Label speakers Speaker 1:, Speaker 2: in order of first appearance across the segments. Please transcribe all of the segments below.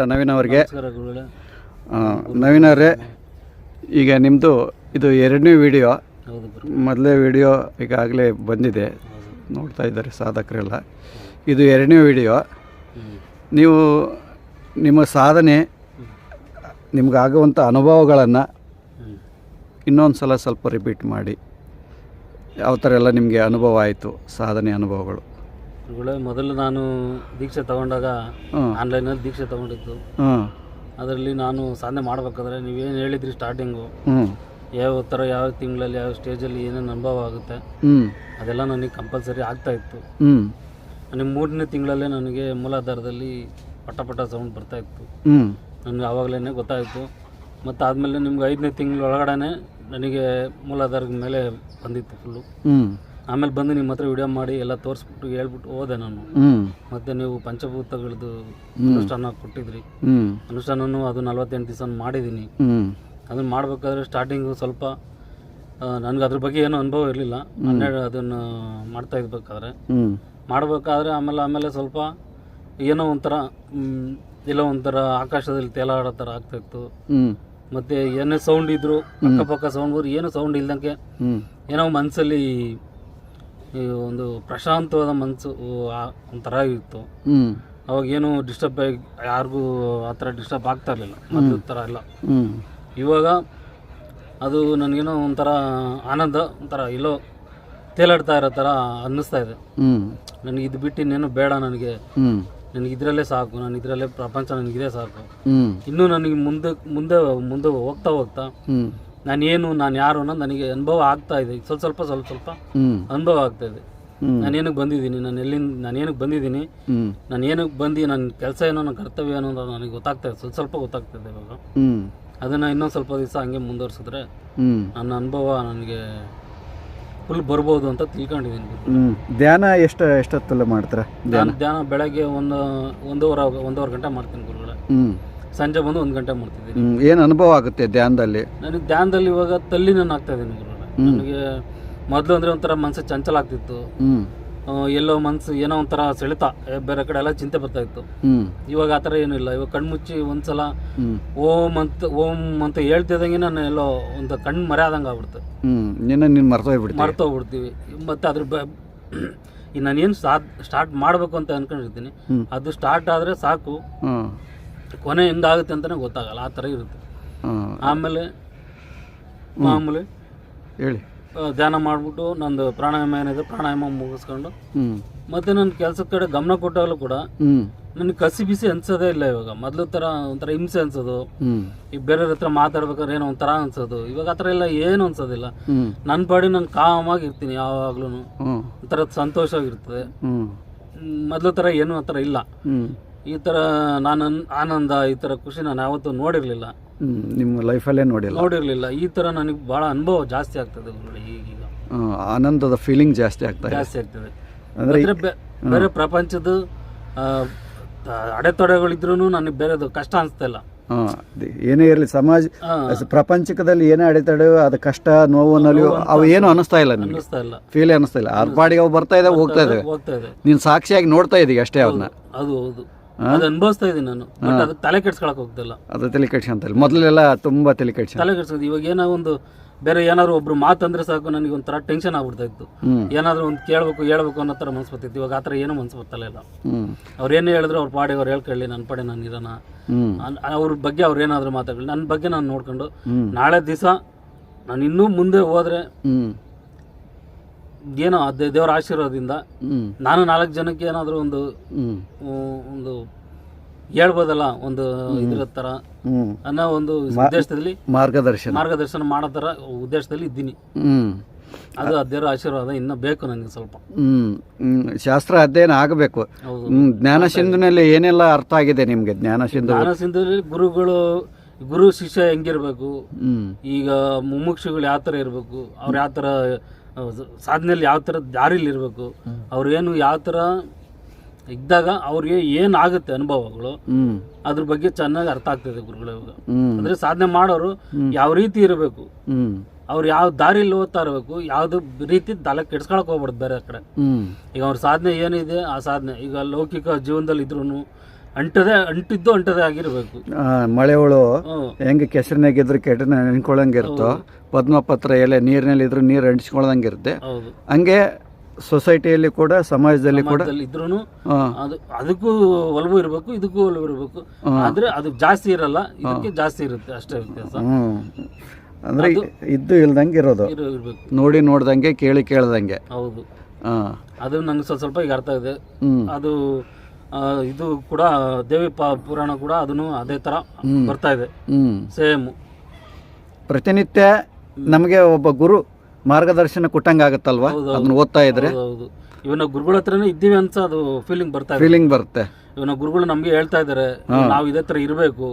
Speaker 1: ನಮಸ್ಕಾರ ನವೀನ್ ಅವರಿಗೆ. ನವೀನ್ ಅವರೇ ಈಗ ನಿಮ್ಮದು ಇದು ಎರಡನೇ ವಿಡಿಯೋ ಮೊದಲೇ ವಿಡಿಯೋ ಈಗಾಗಲೇ ಬಂದಿದೆ. ನೋಡ್ತಾ ಇದ್ದಾರೆ ಸಾಧಕರೆಲ್ಲ. ಇದು ಎರಡನೇ ವಿಡಿಯೋ ನೀವು ನಿಮ್ಮ ಸಾಧನೆ ನಿಮಗಾಗುವಂಥ ಅನುಭವಗಳನ್ನು ಇನ್ನೊಂದು ಸಲ ಸ್ವಲ್ಪ ರಿಪೀಟ್ ಮಾಡಿ. ಯಾವ ಥರ ಎಲ್ಲ ನಿಮಗೆ ಅನುಭವ ಆಯಿತು ಸಾಧನೆ ಅನುಭವಗಳು?
Speaker 2: ಗುರುಗಳೇ ಮೊದಲು ನಾನು ದೀಕ್ಷೆ ತಗೊಂಡಾಗ ಆನ್ಲೈನಲ್ಲಿ ದೀಕ್ಷೆ ತಗೊಂಡಿದ್ದು. ಅದರಲ್ಲಿ ನಾನು ಸಾಧನೆ ಮಾಡಬೇಕಾದ್ರೆ ನೀವೇನು ಹೇಳಿದ್ರಿ ಸ್ಟಾರ್ಟಿಂಗು ಯಾವ ಥರ ಯಾವ ತಿಂಗಳಲ್ಲಿ ಯಾವ ಸ್ಟೇಜಲ್ಲಿ ಏನೇನು ಅನುಭವ ಆಗುತ್ತೆ. ಅದೆಲ್ಲ ನನಗೆ ಕಂಪಲ್ಸರಿ ಆಗ್ತಾ ಇತ್ತು. ನನಗೆ ಮೂರನೇ ತಿಂಗಳಲ್ಲೇ ನನಗೆ ಮೂಲಾಧಾರದಲ್ಲಿ ಪಟ ಪಟ ಸೌಂಡ್ ಬರ್ತಾ ಇತ್ತು. ನನಗೆ ಆವಾಗಲೇ ಗೊತ್ತಾಯಿತು. ಮತ್ತು ಆದಮೇಲೆ ನಿಮ್ಗೆ ಐದನೇ ತಿಂಗಳ ಒಳಗಡೆ ನನಗೆ ಮೂಲಾಧಾರದ ಮೇಲೆ ಬಂದಿತ್ತು ಫುಲ್ಲು ಆಮೇಲೆ ಬಂದು ನಿಮ್ಮ ಹತ್ರ ವಿಡಿಯೋ ಮಾಡಿ ಎಲ್ಲ ತೋರಿಸ್ಬಿಟ್ಟು ಹೇಳ್ಬಿಟ್ಟು ಹೋದೆ ನಾನು.
Speaker 1: ಮತ್ತೆ
Speaker 2: ಮತ್ತು ನೀವು ಪಂಚಭೂತಗಳದ್ದು ಅನುಷ್ಠಾನ ಕೊಟ್ಟಿದ್ರಿ.
Speaker 1: ಅನುಷ್ಠಾನ
Speaker 2: ಅನುಷ್ಠಾನನೂ ಅದು ನಲ್ವತ್ತೆಂಟು ದಿವಸ ಮಾಡಿದ್ದೀನಿ.
Speaker 1: ಅದನ್ನ
Speaker 2: ಅದನ್ನು ಮಾಡಬೇಕಾದ್ರೆ ಸ್ಟಾರ್ಟಿಂಗು ಸ್ವಲ್ಪ ನನಗೆ ಅದ್ರ ಬಗ್ಗೆ ಏನೂ ಅನುಭವ ಇರಲಿಲ್ಲ. ಹನ್ನೆರಡು ಅದನ್ನು ಮಾಡ್ತಾ ಇರ್ಬೇಕಾದ್ರೆ.
Speaker 1: ಮಾಡ್ಬೇಕಾದ್ರೆ
Speaker 2: ಮಾಡಬೇಕಾದ್ರೆ ಆಮೇಲೆ ಆಮೇಲೆ ಸ್ವಲ್ಪ ಏನೋ ಒಂಥರ ಮ್, ಎಲ್ಲೋ ಒಂಥರ ಆಕಾಶದಲ್ಲಿ ತೇಲಾಡೋ ಥರ ಆಗ್ತಾಯಿತ್ತು
Speaker 1: ಮತ್ತೆ
Speaker 2: ಮತ್ತು ಏನೇ ಸೌಂಡ್ ಇದ್ರು ಅಕ್ಕಪಕ್ಕ ಸೌಂಡ್ ಬರು ಏನೋ ಸೌಂಡ್ ಇಲ್ದಂಗೆ ಏನೋ ಮನಸ್ಸಲ್ಲಿ ಈ ಒಂದು ಪ್ರಶಾಂತವಾದ ಮನಸ್ಸು ಒಂಥರ ಇತ್ತು. ಅವಾಗ ಏನು ಡಿಸ್ಟರ್ಬ್ ಆಗಿ ಯಾರಿಗೂ ಆ ಥರ ಡಿಸ್ಟರ್ಬ್ ಆಗ್ತಾ ಇರಲಿಲ್ಲ. ಮೊದಲು ಥರ ಎಲ್ಲ. ಇವಾಗ ಅದು ನನಗೇನೋ ಒಂಥರ ಆನಂದ ಒಂಥರ ಇಲ್ಲೋ ತೇಲಾಡ್ತಾ ಇರೋ ಥರ ಅನ್ನಿಸ್ತಾ ಇದೆ. ನನಗೆ ಇದು ಬಿಟ್ಟು ಇನ್ನೇನು ಬೇಡ ನನಗೆ. ನನಗೆ ಇದರಲ್ಲೇ ಸಾಕು ನಾನು ಇದರಲ್ಲೇ ಪ್ರಪಂಚ ನನಗಿದೆ ಸಾಕು. ಇನ್ನೂ ನನಗೆ ಮುಂದೆ ಮುಂದೆ ಮುಂದೆ ಹೋಗ್ತಾ ಹೋಗ್ತಾ ನಾನೇನು ನಾನು ಯಾರು ಅನ್ನೋದು ನನಗೆ ಅನುಭವ ಆಗ್ತಾ ಇದೆ. ಸ್ವಲ್ಪ ಸ್ವಲ್ಪ ಸ್ವಲ್ಪ ಸ್ವಲ್ಪ ಅನುಭವ ಆಗ್ತಾ ಇದೆ.
Speaker 1: ನಾನೇನಕ್ಕೆ
Speaker 2: ನಾನು ಏನಕ್ಕೆ ಬಂದಿದ್ದೀನಿ? ನಾನು ಎಲ್ಲಿಂದ ನಾನು ಏನಕ್ಕೆ ಬಂದಿದ್ದೀನಿ? ನಾನು ಏನಕ್ಕೆ ಬಂದು ನನ್ನ ಕೆಲಸ ಏನೋ ನನ್ನ ಕರ್ತವ್ಯ ಏನೋ ಅಂತ ನನಗೆ ಗೊತ್ತಾಗ್ತಾ ಇದೆ. ಸ್ವಲ್ಪ ಸ್ವಲ್ಪ ಗೊತ್ತಾಗ್ತಾ ಇದೆ ಇವಾಗ. ಅದನ್ನು ಇನ್ನೊಂದು ಸ್ವಲ್ಪ ದಿವಸ ಹಂಗೆ ಮುಂದುವರಿಸಿದ್ರೆ ನನ್ನ ಅನುಭವ ನನಗೆ ಫುಲ್ ಬರ್ಬೋದು ಅಂತ ತಿಳ್ಕೊಂಡಿದ್ದೀನಿ.
Speaker 1: ಧ್ಯಾನ ಎಷ್ಟು ಎಷ್ಟೊತ್ತಲ್ಲ ಮಾಡ್ತಾರೆ?
Speaker 2: ಧ್ಯಾನ? ಧ್ಯಾನ ಬೆಳಗ್ಗೆ ಒಂದು ಒಂದೂವರೆ ಒಂದೂವರೆ ಗಂಟೆ ಮಾಡ್ತೀನಿ ಗುರುಗಳೇ. ಸಂಜೆ ಬಂದು ಒಂದು ಗಂಟೆ ಮಾಡ್ತಿದ್ದೀನಿ
Speaker 1: ಹ್ಞೂ ಏನು ಅನುಭವ ಆಗುತ್ತೆ ಧ್ಯಾನದಲ್ಲಿ?
Speaker 2: ನನಗೆ ಧ್ಯಾನದಲ್ಲಿ ಇವಾಗ ತಲ್ಲಿ ನಾನು ಆಗ್ತಾ ಇದ್ದೀನಿ ಗುರುಗಳೇ. ನನಗೆ ಮೊದಲು ಅಂದರೆ ಒಂಥರ ಮನಸ್ಸು ಚಂಚಲ ಆಗ್ತಿತ್ತು. ಆ, ಎಲ್ಲೋ ಮನಸ್ಸು ಏನೋ ಒಂಥರ ಸೆಳೆತ ಏ, ಬೇರೆ ಕಡೆ ಎಲ್ಲ ಚಿಂತೆ ಬರ್ತಾ ಇತ್ತು. ಇವಾಗ ಆ ಥರ ಏನೂ ಇಲ್ಲ. ಇವಾಗ ಕಣ್ಮುಚ್ಚಿ ಒಂದ್ಸಲ ಓಂ ಅಂತ ಓಂ ಅಂತ ಹೇಳ್ತಿದ್ದಂಗೆ ನಾನು ಎಲ್ಲೋ ಒಂದು ಕಣ್ಣು ಮರ್ಯಾದಂಗೆ ಆಗ್ಬಿಡುತ್ತೆ
Speaker 1: ಹ್ಞೂ ನಿನ್ನ ನೀನು ಮರ್ತೋಗ್ಬಿಡ್ತೀವಿ
Speaker 2: ಮರ್ತೋಗ್ಬಿಡ್ತೀವಿ ಮತ್ತು ಅದ್ರ ಬ ನಾನೇನು ಸ್ಟಾರ್ಟ್ ಮಾಡಬೇಕು ಅಂತ ಅನ್ಕೊಂಡಿರ್ತೀನಿ. ಅದು ಸ್ಟಾರ್ಟ್ ಆದರೆ ಸಾಕು. ಕೊನೆ ಹೆಂಗಾಗುತ್ತೆ ಅಂತಲೇ ಗೊತ್ತಾಗಲ್ಲ ಆ ಥರ ಇರುತ್ತೆ.
Speaker 1: ಹಾಂ
Speaker 2: ಆಮೇಲೆ ಮಾಮೂಲಿ
Speaker 1: ಹೇಳಿ.
Speaker 2: ಆ, ಧ್ಯಾನ ಮಾಡಿಬಿಟ್ಟು ನಂದು ಪ್ರಾಣಾಯಾಮ ಏನಿದೆ ಪ್ರಾಣಾಯಾಮ ಮುಗಿಸ್ಕೊಂಡು
Speaker 1: ಮತ್ತೆ
Speaker 2: ಮತ್ತು ನನ್ನ ಕೆಲಸದ ಕಡೆ ಗಮನ ಕೊಟ್ಟಾಗಲೂ ಕೂಡ
Speaker 1: ಹ್ಞೂ
Speaker 2: ನನಗೆ ಕಸಿ ಬಿಸಿ ಅನ್ಸೋದೇ ಇಲ್ಲ ಇವಾಗ. ಮೊದಲು ಥರ ಒಂಥರ ಹಿಂಸೆ ಅನ್ಸೋದು. ಈ ಬೇರೆಯವ್ರ ಹತ್ರ ಮಾತಾಡ್ಬೇಕಾದ್ರೆ ಏನೋ ಒಂಥರ ಅನ್ಸೋದು. ಇವಾಗ ಆ ಥರ ಎಲ್ಲ ಏನು ಅನ್ಸೋದಿಲ್ಲ.
Speaker 1: ಹ್ಞೂ
Speaker 2: ನನ್ನ ಪಾಡಿ ನಾನು ಕಾಮಾಗಿ ಇರ್ತೀನಿ ಯಾವಾಗ್ಲೂ
Speaker 1: ಹ್ಞೂ
Speaker 2: ಒಂಥರ ಸಂತೋಷವಾಗಿರ್ತದೆ.
Speaker 1: ಹ್ಞೂ
Speaker 2: ಮೊದಲು ಥರ ಏನು ಆ ಥರ ಇಲ್ಲ.
Speaker 1: ಹ್ಞೂ
Speaker 2: ಈ ಥರ ನಾನು ಆನಂದ ಈ ಥರ ಖುಷಿ ನಾನು ಯಾವತ್ತೂ ನೋಡಿರಲಿಲ್ಲ.
Speaker 1: ನಿಮ್ಮ ಲೈಫಲ್ಲೇ ನೋಡಿಲ್ಲ.
Speaker 2: ನೋಡಿರಲಿಲ್ಲ. ಈ ಥರ ನನಗೆ ಭಾಳ ಅನುಭವ ಜಾಸ್ತಿ ಆಗ್ತದೆ ಗುರುಗಳೇ ಈಗೀಗ.
Speaker 1: ಆನಂದದ ಫೀಲಿಂಗ್ ಜಾಸ್ತಿ ಆಗ್ತದೆ
Speaker 2: ಜಾಸ್ತಿ ಆಗ್ತದೆ.
Speaker 1: ಅಂದರೆ
Speaker 2: ಬೇರೆ ಪ್ರಪಂಚದ ಅಡೆತಡೆಗಳಿದ್ರೂ ನನಗೆ ಬೇರೆದು ಕಷ್ಟ ಅನಿಸ್ತಾ ಇಲ್ಲ.
Speaker 1: ಹಾಂ ಏನೇ ಇರಲಿ ಸಮಾಜ
Speaker 2: ಪ್ರಪಂಚಕದಲ್ಲಿ
Speaker 1: ಪ್ರಪಂಚದಲ್ಲಿ ಏನೇ ಅಡೆತಡೆ ಅದು ಕಷ್ಟ ನೋವು ನಲಿವು ಅವು ಏನು ಅನಿಸ್ತಾ ಇಲ್ಲ ಫೀಲ್
Speaker 2: ಅನಿಸ್ತಾ ಇಲ್ಲ.
Speaker 1: ಫೀಲೇ ಅನ್ನಿಸ್ತಾ ಇಲ್ಲ. ಅದ್ರ ಪಾಡಿಗೆ ಅವು ಬರ್ತಾ ಹೋಗ್ತಾ ಇದ್ದಾವೆ
Speaker 2: ಹೋಗ್ತಾ ಇದೆ.
Speaker 1: ನೀನು ಸಾಕ್ಷಿಯಾಗಿ ನೋಡ್ತಾ ಇದೀಗ ಅಷ್ಟೇ ಅವ್ರನ್ನ
Speaker 2: ಅದು ಹೌದು. ಅದು ಅನುಭವಿಸ್ತಾ ಇದ್ದೀನಿ ನಾನು. ಬಟ್ ಅದಕ್ಕೆ ತಲೆ ಕೆಡ್ಸ್ಕೊಳಕ್ ಹೋಗ್ತಿಲ್ಲ.
Speaker 1: ಅದು ತಲೆ ಕೆಡ್ಸ್ಕೊಂತಲ್ಲ ಮೊದಲೆಲ್ಲ ತುಂಬಾ ತಲೆ ಕೆಡ್ಸಿ.
Speaker 2: ತಲೆ ಕೆಡ್ಸೋದು ಇವಾಗ ಏನೋ ಒಂದು ಬೇರೆ ಏನಾದ್ರು ಒಬ್ರು ಮಾತಂದ್ರೆ ಸಾಕು ನನಗೆ ಒಂಥರ ಟೆನ್ಷನ್ ಆಗ್ಬಿಡ್ತಾ ಇತ್ತು. ಏನಾದ್ರು ಒಂದು ಕೇಳಬೇಕು ಹೇಳ್ಬೇಕು ಅನ್ನೋ ಥರ ಮನ್ಸು ಬರ್ತಿತ್ತು. ಇವಾಗ ಆ ಥರ ಏನೂ ಮನ್ಸು ಬರ್ತಾನೆ ಇಲ್ಲ. ಅವ್ರು ಏನು ಹೇಳಿದ್ರು ಅವ್ರ ಪಾಡಿ ಅವ್ರು ಹೇಳ್ಕೊಳ್ಳಿ ನನ್ನ ಪಾಡಿ ನಾನು ಇರೋಣ. ಅವ್ರ ಬಗ್ಗೆ ಅವ್ರು ಏನಾದರೂ ಮಾತಾಡಲಿ ನನ್ನ ಬಗ್ಗೆ ನಾನು ನೋಡ್ಕೊಂಡು ನಾಳೆ ದಿವಸ ನಾನು ಇನ್ನೂ ಮುಂದೆ ಹೋದ್ರೆ ಏನೋ ಅದೇ ದೇವರ ಆಶೀರ್ವಾದದಿಂದ ನಾನು ನಾಲ್ಕು ಜನಕ್ಕೆ ಏನಾದರೂ ಒಂದು ಒಂದು ಹೇಳ್ಬೋದಲ್ಲ ಒಂದು ಇದ್ರ
Speaker 1: ತರ
Speaker 2: ಅನ್ನೋ ಒಂದು ಉದ್ದೇಶದಲ್ಲಿ
Speaker 1: ಮಾರ್ಗದರ್ಶನ.
Speaker 2: ಮಾರ್ಗದರ್ಶನ ಮಾಡೋ ಥರ ಉದ್ದೇಶದಲ್ಲಿ ಇದ್ದೀನಿ. ಅದು ದೇವರ ಆಶೀರ್ವಾದ ಇನ್ನು ಬೇಕು ನನಗೆ ಸ್ವಲ್ಪ.
Speaker 1: ಶಾಸ್ತ್ರ ಅಧ್ಯಯನ ಆಗಬೇಕು. ಜ್ಞಾನ ಸಿಂಧುನಲ್ಲಿ ಏನೆಲ್ಲ ಅರ್ಥ ಆಗಿದೆ ನಿಮಗೆ? ಜ್ಞಾನ ಸಿಂಧು
Speaker 2: ಜ್ಞಾನಸಿಂಧಲ್ಲಿ ಗುರುಗಳು ಗುರು ಶಿಷ್ಯ ಹೆಂಗಿರ್ಬೇಕು? ಈಗ ಮುಮುಕ್ಷುಗಳು ಯಾವ ಥರ ಇರಬೇಕು? ಅವ್ರು ಯಾವ ಥರ ಸಾಧನೆಯಲ್ಲಿ ಯಾವ ಥರ ದಾರಿಲಿರಬೇಕು ಅವ್ರೇನು ಯಾವ ಥರ ಇದ್ದಾಗ ಅವ್ರಿಗೆ ಏನಾಗುತ್ತೆ ಅನುಭವಗಳು ಅದ್ರ ಬಗ್ಗೆ ಚೆನ್ನಾಗಿ ಅರ್ಥ ಆಗ್ತದೆ ಗುರುಗಳು ಇವಾಗ. ಅಂದ್ರೆ ಸಾಧನೆ ಮಾಡೋರು ಯಾವ ರೀತಿ ಇರಬೇಕು ಅವ್ರು ಯಾವ ದಾರಿಲಿ ಓದ್ತಾ ಇರಬೇಕು ಯಾವ್ದು ರೀತಿ ತಲೆ ಕೆಡ್ಸ್ಕೊಳಕ್ ಹೋಗ್ಬಾರ್ದು ಬೇರೆ ಕಡೆ. ಈಗ ಅವ್ರ ಸಾಧನೆ ಏನಿದೆ ಆ ಸಾಧನೆ ಈಗ ಲೌಕಿಕ ಜೀವನದಲ್ಲಿ ಇದ್ರೂ ಅಂಟದೆ ಅಂಟಿದ್ದು ಅಂಟದೆ ಆಗಿರ್ಬೇಕು.
Speaker 1: ಮಳೆ ಹುಳು
Speaker 2: ಹ್ಮ್.
Speaker 1: ಹೆಂಗೆ ನೆನ್ಕೊಳ್ಳಂಗೆ ಕೆಟ್ಟ ನೆನ್ಕೊಳ್ಳಂಗಿರುತ್ತೋ ಪದ್ಮಪತ್ರ ಎಲೆ ನೀರಿನಲ್ಲಿ ಇದ್ರೂ ನೀರು ಅಂಟಿಸ್ಕೊಳ್ದಂಗಿರುತ್ತೆ
Speaker 2: ಇರುತ್ತೆ
Speaker 1: ಹಂಗೆ ಸೊಸೈಟಿಯಲ್ಲಿ ಕೂಡ ಸಮಾಜದಲ್ಲಿ ಕೂಡ ಇದ್ರೂ
Speaker 2: ಅದು ಅದಕ್ಕೂ ಒಲವು ಇರಬೇಕು ಇದಕ್ಕೂ ಒಲವು ಇರಬೇಕು. ಆದ್ರೆ ಅದು ಜಾಸ್ತಿ ಇರಲ್ಲ ಇದಕ್ಕೆ ಜಾಸ್ತಿ ಇರುತ್ತೆ ಅಷ್ಟೇ ವ್ಯತ್ಯಾಸ.
Speaker 1: ಅಂದ್ರೆ ಇದ್ದು ಇಲ್ದಂಗೆ ಇರೋದು.
Speaker 2: ಇರು
Speaker 1: ನೋಡಿ ನೋಡ್ದಂಗೆ ಕೇಳಿ ಕೇಳ್ದಂಗೆ.
Speaker 2: ಹೌದು.
Speaker 1: ಹಾ.
Speaker 2: ಅದು ನಂಗೆ ಸ್ವಲ್ಪ ಸ್ವಲ್ಪ ಈಗ ಅರ್ಥ ಇದೆ ಅದು ಇದು ಕೂಡ ದೇವಿ ಪ- ಪುರಾಣ ಕೂಡ ಅದನ್ನು ಅದೇ ತರ ಬರ್ತಾ ಇದೆ.
Speaker 1: ಹ್ಮ್.
Speaker 2: ಸೇಮ್.
Speaker 1: ಪ್ರತಿನಿತ್ಯ ನಮಗೆ ಒಬ್ಬ ಗುರು ಮಾರ್ಗದರ್ಶನ ಕೊಟ್ಟಂಗೆ ಆಗುತ್ತಲ್ವಾ ಅದನ್ನ ಓದ್ತಾ ಇದ್ರೆ?
Speaker 2: ಹೌದು ಇವನ ಗುರುಗಳ ಹತ್ರನೇ ಇದ್ದೀವಿ ಅಂತ ಅದು ಫೀಲಿಂಗ್ ಬರ್ತಾ ಇದೆ.
Speaker 1: ಫೀಲಿಂಗ್ ಬರುತ್ತೆ.
Speaker 2: ಇವನ ಗುರುಗಳು ನಮ್ಗೆ ಹೇಳ್ತಾ ಇದಾರೆ ನಾವು ಇದೇ ತರ ಇರಬೇಕು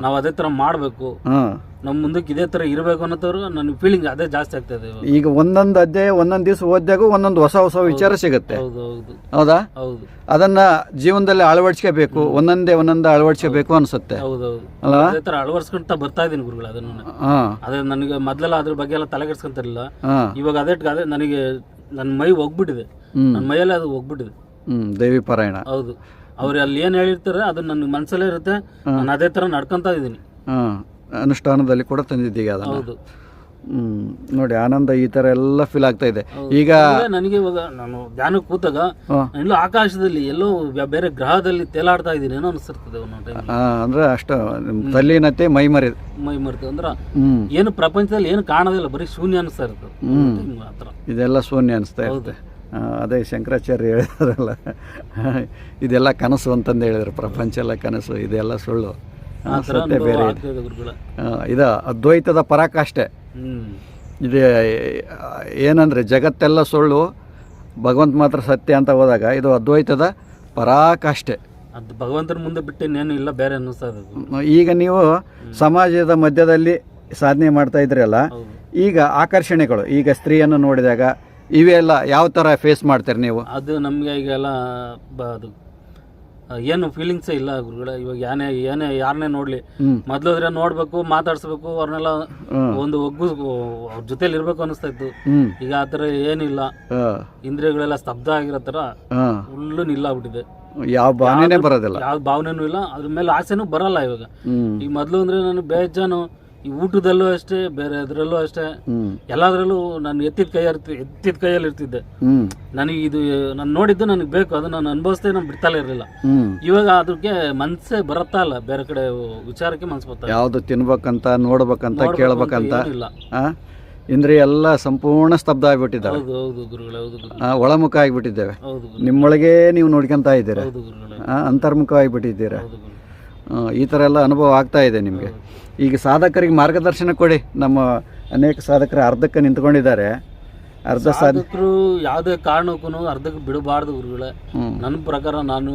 Speaker 2: ನಾವು ಅದೇ ತರ ಮಾಡ್ಬೇಕು.
Speaker 1: ನಮ್ಮ
Speaker 2: ನಮ್ ಮುಂದಕ್ಕೆ ಇದೇ ತರ ಇರಬೇಕು ಅನ್ನೋದ್ರ ನನ್ನ ಫೀಲಿಂಗ್ ಅದೇ ಜಾಸ್ತಿ ಆಗ್ತಾ ಇದೆ ಇವಾಗ.
Speaker 1: ಈಗ ಒಂದೊಂದು ಅಧ್ಯಾಯ ಒಂದೊಂದು ದಿವಸ ಓದಿದಾಗ ಒಂದೊಂದು ಹೊಸ ಹೊಸ ವಿಚಾರ ಸಿಗುತ್ತೆ.
Speaker 2: ಹೌದು ಹೌದು.
Speaker 1: ಹೌದಾ?
Speaker 2: ಹೌದು.
Speaker 1: ಅದನ್ನ ಜೀವನದಲ್ಲಿ ಅಳವಡಿಸ್ಕೋಬೇಕು ಒಂದೊಂದೇ ಒಂದೊಂದು ಅಳವಡಿಸ್ಕೋಬೇಕು ಅನ್ಸುತ್ತೆ.
Speaker 2: ಹೌದು ಹೌದು.
Speaker 1: ಅಲ್ವಾ?
Speaker 2: ಅದೇ ತರ ಅಳವಡಿಸ್ಕೊಂತ ಬರ್ತಾ ಇದೀನಿ ಗುರುಗಳು ಅದನ್ನ
Speaker 1: ಹಾ.
Speaker 2: ಅದೇ ನನಗೆ ಮೊದ್ಲೆಲ್ಲ ಅದ್ರ ಬಗ್ಗೆ ಎಲ್ಲ ತಲೆಗೆಡ್ಸ್ಕೊಂತಿರ್ಲಿಲ್ಲ
Speaker 1: ಹಾ.
Speaker 2: ಇವಾಗ ಅದೇ ಅದೇ ನನಗೆ ನನ್ನ ಮೈ ಹೋಗ್ಬಿಟ್ಟಿದೆ ನನ್ನ ಮೈಯಲ್ಲಿ ಅದು ಹೋಗ್ಬಿಟ್ಟಿದೆ.
Speaker 1: ಹ್ಮ್ ದೇವಿ ಪಾರಾಯಣ.
Speaker 2: ಹೌದು. ಅವ್ರು ಅಲ್ಲಿ ಏನ್ ಹೇಳಿರ್ತಾರೆ ಅದು ನನ್ನ ಮನಸ್ಸಲ್ಲೇ ಇರುತ್ತೆ. ನಾನು ಅದೇ ತರ ನಡ್ಕೊಂತ ಇದೀನಿ
Speaker 1: ಹಾ ಅನುಷ್ಠಾನದಲ್ಲಿ ಕೂಡ ತಂದಿದ್ದೀಗ ಅದನ್ನ?
Speaker 2: ಹೌದು.
Speaker 1: ಹ್ಮ್. ನೋಡಿ ಆನಂದ ಈ ತರ ಎಲ್ಲ ಫೀಲ್ ಆಗ್ತಾ ಇದೆ. ಈಗ
Speaker 2: ನನಗೆ ಇವಾಗ ನಾನು ಧ್ಯಾನಕ್ಕೆ ಕೂತಾಗ. ನಾನು ಎಲ್ಲೋ ಆಕಾಶದಲ್ಲಿ ಎಲ್ಲೋ ಬ್ಯಾ- ಬೇರೆ ಗ್ರಹದಲ್ಲಿ ತೇಲಾಡ್ತಾ ಇದ್ದೀನಿ ಏನೋ ಅನಿಸ್ತಿರ್ತದೆ ಒಂದೊಂದು ಟೈಮ್
Speaker 1: ಆ, ಅಂದ್ರೆ ಅಷ್ಟ ನಿಮ್ ತಲ್ಲಿನತೆ ಮೈ ಮರಿ
Speaker 2: ಮೈ ಮರ್ತು. ಅಂದ್ರೆ
Speaker 1: ಹ್ಮ್.
Speaker 2: ಏನು ಪ್ರಪಂಚದಲ್ಲಿ ಏನು ಕಾಣೋದಿಲ್ಲ ಬರೀ ಶೂನ್ಯ ಅನಿಸ್ತಾ ಇರ್ತದೆ.
Speaker 1: ಹ್ಮ್.
Speaker 2: ಆ ಥರ
Speaker 1: ಇದೆಲ್ಲ ಶೂನ್ಯ ಅನಿಸ್ತಾ ಇರುತ್ತೆ ಅದೇ ಶಂಕರಾಚಾರ್ಯ ಹೇಳಿದ್ರಲ್ಲ. ಇದೆಲ್ಲ ಕನಸು ಅಂತಂದು ಹೇಳಿದ್ರು ಪ್ರಪಂಚ ಎಲ್ಲ ಕನಸು ಇದೆಲ್ಲ ಸುಳ್ಳು. ಸತ್ಯ ಬೇರೆ ಇದೆ. ಇದು ಅದ್ವೈತದ ಪರಾಕಾಷ್ಠೆ
Speaker 2: ಹ್ಮ್.
Speaker 1: ಇದು ಏನಂದರೆ ಜಗತ್ತೆಲ್ಲ ಸುಳ್ಳು ಭಗವಂತ ಮಾತ್ರ ಸತ್ಯ ಅಂತ ಹೋದಾಗ ಇದು ಅದ್ವೈತದ ಪರಾಕಾಷ್ಠೆ
Speaker 2: ಅದು ಭಗವಂತನ ಮುಂದೆ ಬಿಟ್ಟು ಇನ್ನೇನು ಇಲ್ಲ ಬೇರೆ ಅನ್ನಿಸ್ತಾ ಇದೆ
Speaker 1: ಈಗ ನೀವು ಸಮಾಜದ ಮಧ್ಯದಲ್ಲಿ ಸಾಧನೆ ಮಾಡ್ತಾ ಇದ್ರಲ್ಲ ಈಗ ಆಕರ್ಷಣೆಗಳು ಈಗ ಸ್ತ್ರೀಯನ್ನು ನೋಡಿದಾಗ ಇವೆಲ್ಲ ಯಾವ ಥರ ಫೇಸ್ ಮಾಡ್ತೀರಿ ನೀವು?
Speaker 2: ಅದು ನಮಗೆ ಈಗೆಲ್ಲ ಬ- ಅದು ಏನು ಫೀಲಿಂಗ್ಸೇ ಇಲ್ಲ ಗುರುಗಳ. ಇವಾಗ ಯಾನೇ ಏನೇ ಯಾರನ್ನೇ ನೋಡ್ಲಿ. ಮೊದಲಾದ್ರೆ ನೋಡಬೇಕು ನೋಡ್ಬೇಕು ಮಾತಾಡ್ಸ್ಬೇಕು ಅವ್ರನ್ನೆಲ್ಲ ಒಂದು ಒಗ್ಗು ಅವ್ರ ಜೊತೆಲಿ ಇರ್ಬೇಕು ಅನಿಸ್ತಾ ಇತ್ತು. ಈಗ ಆ ಥರ ಏನಿಲ್ಲ ಇಂದ್ರಿಯಗಳೆಲ್ಲ ಸ್ತಬ್ಧ ಆಗಿರೋ ಥರ
Speaker 1: ಆ.
Speaker 2: ಫುಲ್ಲು ನಿಲ್ಲಾಗ್ಬಿಟ್ಟಿದೆ.
Speaker 1: ಯಾವ ಭಾವನೆನೇ ಬರೋದಿಲ್ಲ.
Speaker 2: ಯಾವ ಭಾವನೆನೂ ಇಲ್ಲ. ಅದ್ರ ಮೇಲೆ ಆಸೆನೂ ಬರಲ್ಲ ಇವಾಗ. ಈಗ ಮೊದಲು ಅಂದ್ರೆ ನಾನು ಬೇಜಾನು ಈ ಊಟದಲ್ಲೂ ಅಷ್ಟೇ ಬೇರೆ ಅದರಲ್ಲೂ ಅಷ್ಟೇ. ಎಲ್ಲಾದ್ರಲ್ಲೂ ನಾನು ಎತ್ತಿದ ಕೈ ಎತ್ತಿದ ಕೈಯಲ್ಲಿ ಇರ್ತಿದ್ದೆ. ನನಗೆ ಇದು ನಾನು ನೋಡಿದ್ದು ನನಗೆ ಬೇಕು ಅದು ನಾನು ಅನುಭವಿಸ್ತೇ ನಾನು ಬಿಡ್ತಾ ಇರಲಿಲ್ಲ. ಇವಾಗ ಅದಕ್ಕೆ ಮನ್ಸೇ ಬರತ್ತಾ ಇಲ್ಲ ಬೇರೆ ಕಡೆ ವಿಚಾರಕ್ಕೆ ಮನ್ಸು ಬರ್ತಾ
Speaker 1: ಯಾವ್ದು ತಿನ್ಬೇಕಂತ ನೋಡ್ಬೇಕಂತ
Speaker 2: ನೋಡ್ಬೇಕು
Speaker 1: ಕೇಳ್ಬೇಕಂತ? ಇಲ್ಲ ಇಂದ್ರಿಯ ಎಲ್ಲ ಸಂಪೂರ್ಣ ಸ್ತಬ್ಧ ಆಗಿಬಿಟ್ಟಿದ್ದಾರೆ
Speaker 2: ಹೌದು ಹೌದು ಗುರುಗಳೇ ಹೌದು
Speaker 1: ಆ, ಒಳಮುಖ ಆಗಿಬಿಟ್ಟಿದ್ದೇವೆ. ನಿಮ್ಮೊಳಗೆ ನೀವು ನೋಡ್ಕೊಂತ ಇದ್ದೀರಾ? ಅಂತರ್ಮುಖ ಆಗಿಬಿಟ್ಟಿದ್ದೀರಾ? ಈ ಥರ ಎಲ್ಲ ಅನುಭವ ಆಗ್ತಾ ಇದೆ ನಿಮಗೆ. ಈಗ ಸಾಧಕರಿಗೆ ಮಾರ್ಗದರ್ಶನ ಕೊಡಿ. ನಮ್ಮ ಅನೇಕ ಸಾಧಕರು ಅರ್ಧಕ್ಕೆ ನಿಂತ್ಕೊಂಡಿದ್ದಾರೆ. ಅರ್ಧ ಸಾಧ
Speaker 2: ಸಾಧಕರು ಯಾವುದೇ ಕಾರಣಕ್ಕೂ ಅರ್ಧಕ್ಕೆ ಬಿಡಬಾರ್ದು ಗುರುಗಳ. ನನ್ನ ಪ್ರಕಾರ ನಾನು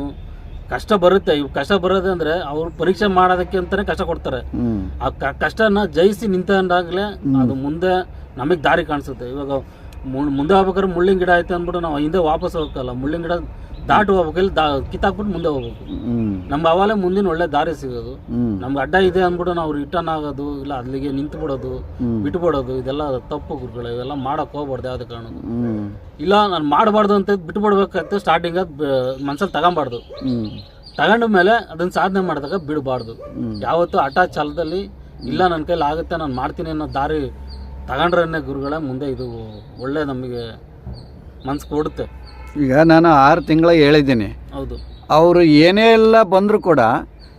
Speaker 2: ಕಷ್ಟ ಬರುತ್ತೆ. ಇವ್ ಕಷ್ಟ ಬರೋದಂದ್ರೆ ಅವ್ರು ಪರೀಕ್ಷೆ ಮಾಡೋದಕ್ಕೆ ಅಂತಾನೆ ಕಷ್ಟ ಕೊಡ್ತಾರೆ. ಆ ಕಷ್ಟನ ಜಯಿಸಿ ನಿಂತಾಗಲೇ ಅದು ಮುಂದೆ ನಮಗೆ ದಾರಿ ಕಾಣಿಸುತ್ತೆ. ಇವಾಗ ಮುಂದೆ ಹೋಗ್ಬೇಕಾದ್ರೆ ಮುಳ್ಳಿನ ಗಿಡ ಐತೆ ಅಂದ್ಬಿಟ್ಟು ನಾವು ಹಿಂದೆ ವಾಪಸ್ ಹೋಗಲ್ಲ ಮುಳ್ಳಿನ ಗಿಡ ದಾಟು ಹೋಗ್ಬೇಕು ಇಲ್ಲಿ ದಾ ಕಿತ್ತಾಕ್ಬಿಟ್ಟು ಮುಂದೆ ಹೋಗ್ಬೇಕು.
Speaker 1: ನಮ್ಮ
Speaker 2: ನಮ್ಗೆ ಅವಾಗಲೇ ಮುಂದಿನ ಒಳ್ಳೆ ದಾರಿ ಸಿಗೋದು. ನಮ್ಗೆ ಅಡ್ಡ ಇದೆ ಅಂದ್ಬಿಟ್ಟು ನಾವು ರಿಟರ್ನ್ ಆಗೋದು ಇಲ್ಲ ಅಲ್ಲಿಗೆ ನಿಂತು ಬಿಡೋದು. ಬಿಟ್ಬಿಡೋದು ಇದೆಲ್ಲ ತಪ್ಪು ಗುರುಗಳು ಇವೆಲ್ಲ ಮಾಡಕ್ ಹೋಗ್ಬಾರ್ದು ಯಾವ್ದು ಕಾರಣಕ್ಕೂ. ಇಲ್ಲ ನಾನು ಮಾಡಬಾರ್ದು ಅಂತ ಬಿಟ್ಬಿಡ್ಬೇಕಾಗ್ತದೆ ಸ್ಟಾರ್ಟಿಂಗ್ ಮನ್ಸಲ್ಲಿ ತಗೊಂಬಾರ್ದು. ತಗೊಂಡ ಮೇಲೆ ಅದನ್ನ ಸಾಧನೆ ಮಾಡಿದಾಗ ಬಿಡಬಾರ್ದು. ಯಾವತ್ತು ಹಠ ಛಲದಲ್ಲಿ ಇಲ್ಲ ನನ್ನ ಕೈಲಿ ಆಗುತ್ತೆ ನಾನು ಮಾಡ್ತೀನಿ ಅನ್ನೋ ದಾರಿ ತಗೊಂಡ್ರೆ ಗುರುಗಳ ಮುಂದೆ ಇದು ಒಳ್ಳೆ ನಮಗೆ ಮನ್ಸು ಕೊಡುತ್ತೆ.
Speaker 1: ಈಗ ನಾನು ಆರು ತಿಂಗಳ ಹೇಳಿದ್ದೀನಿ.
Speaker 2: ಹೌದು.
Speaker 1: ಅವರು ಏನೇ ಎಲ್ಲ ಬಂದರೂ ಕೂಡ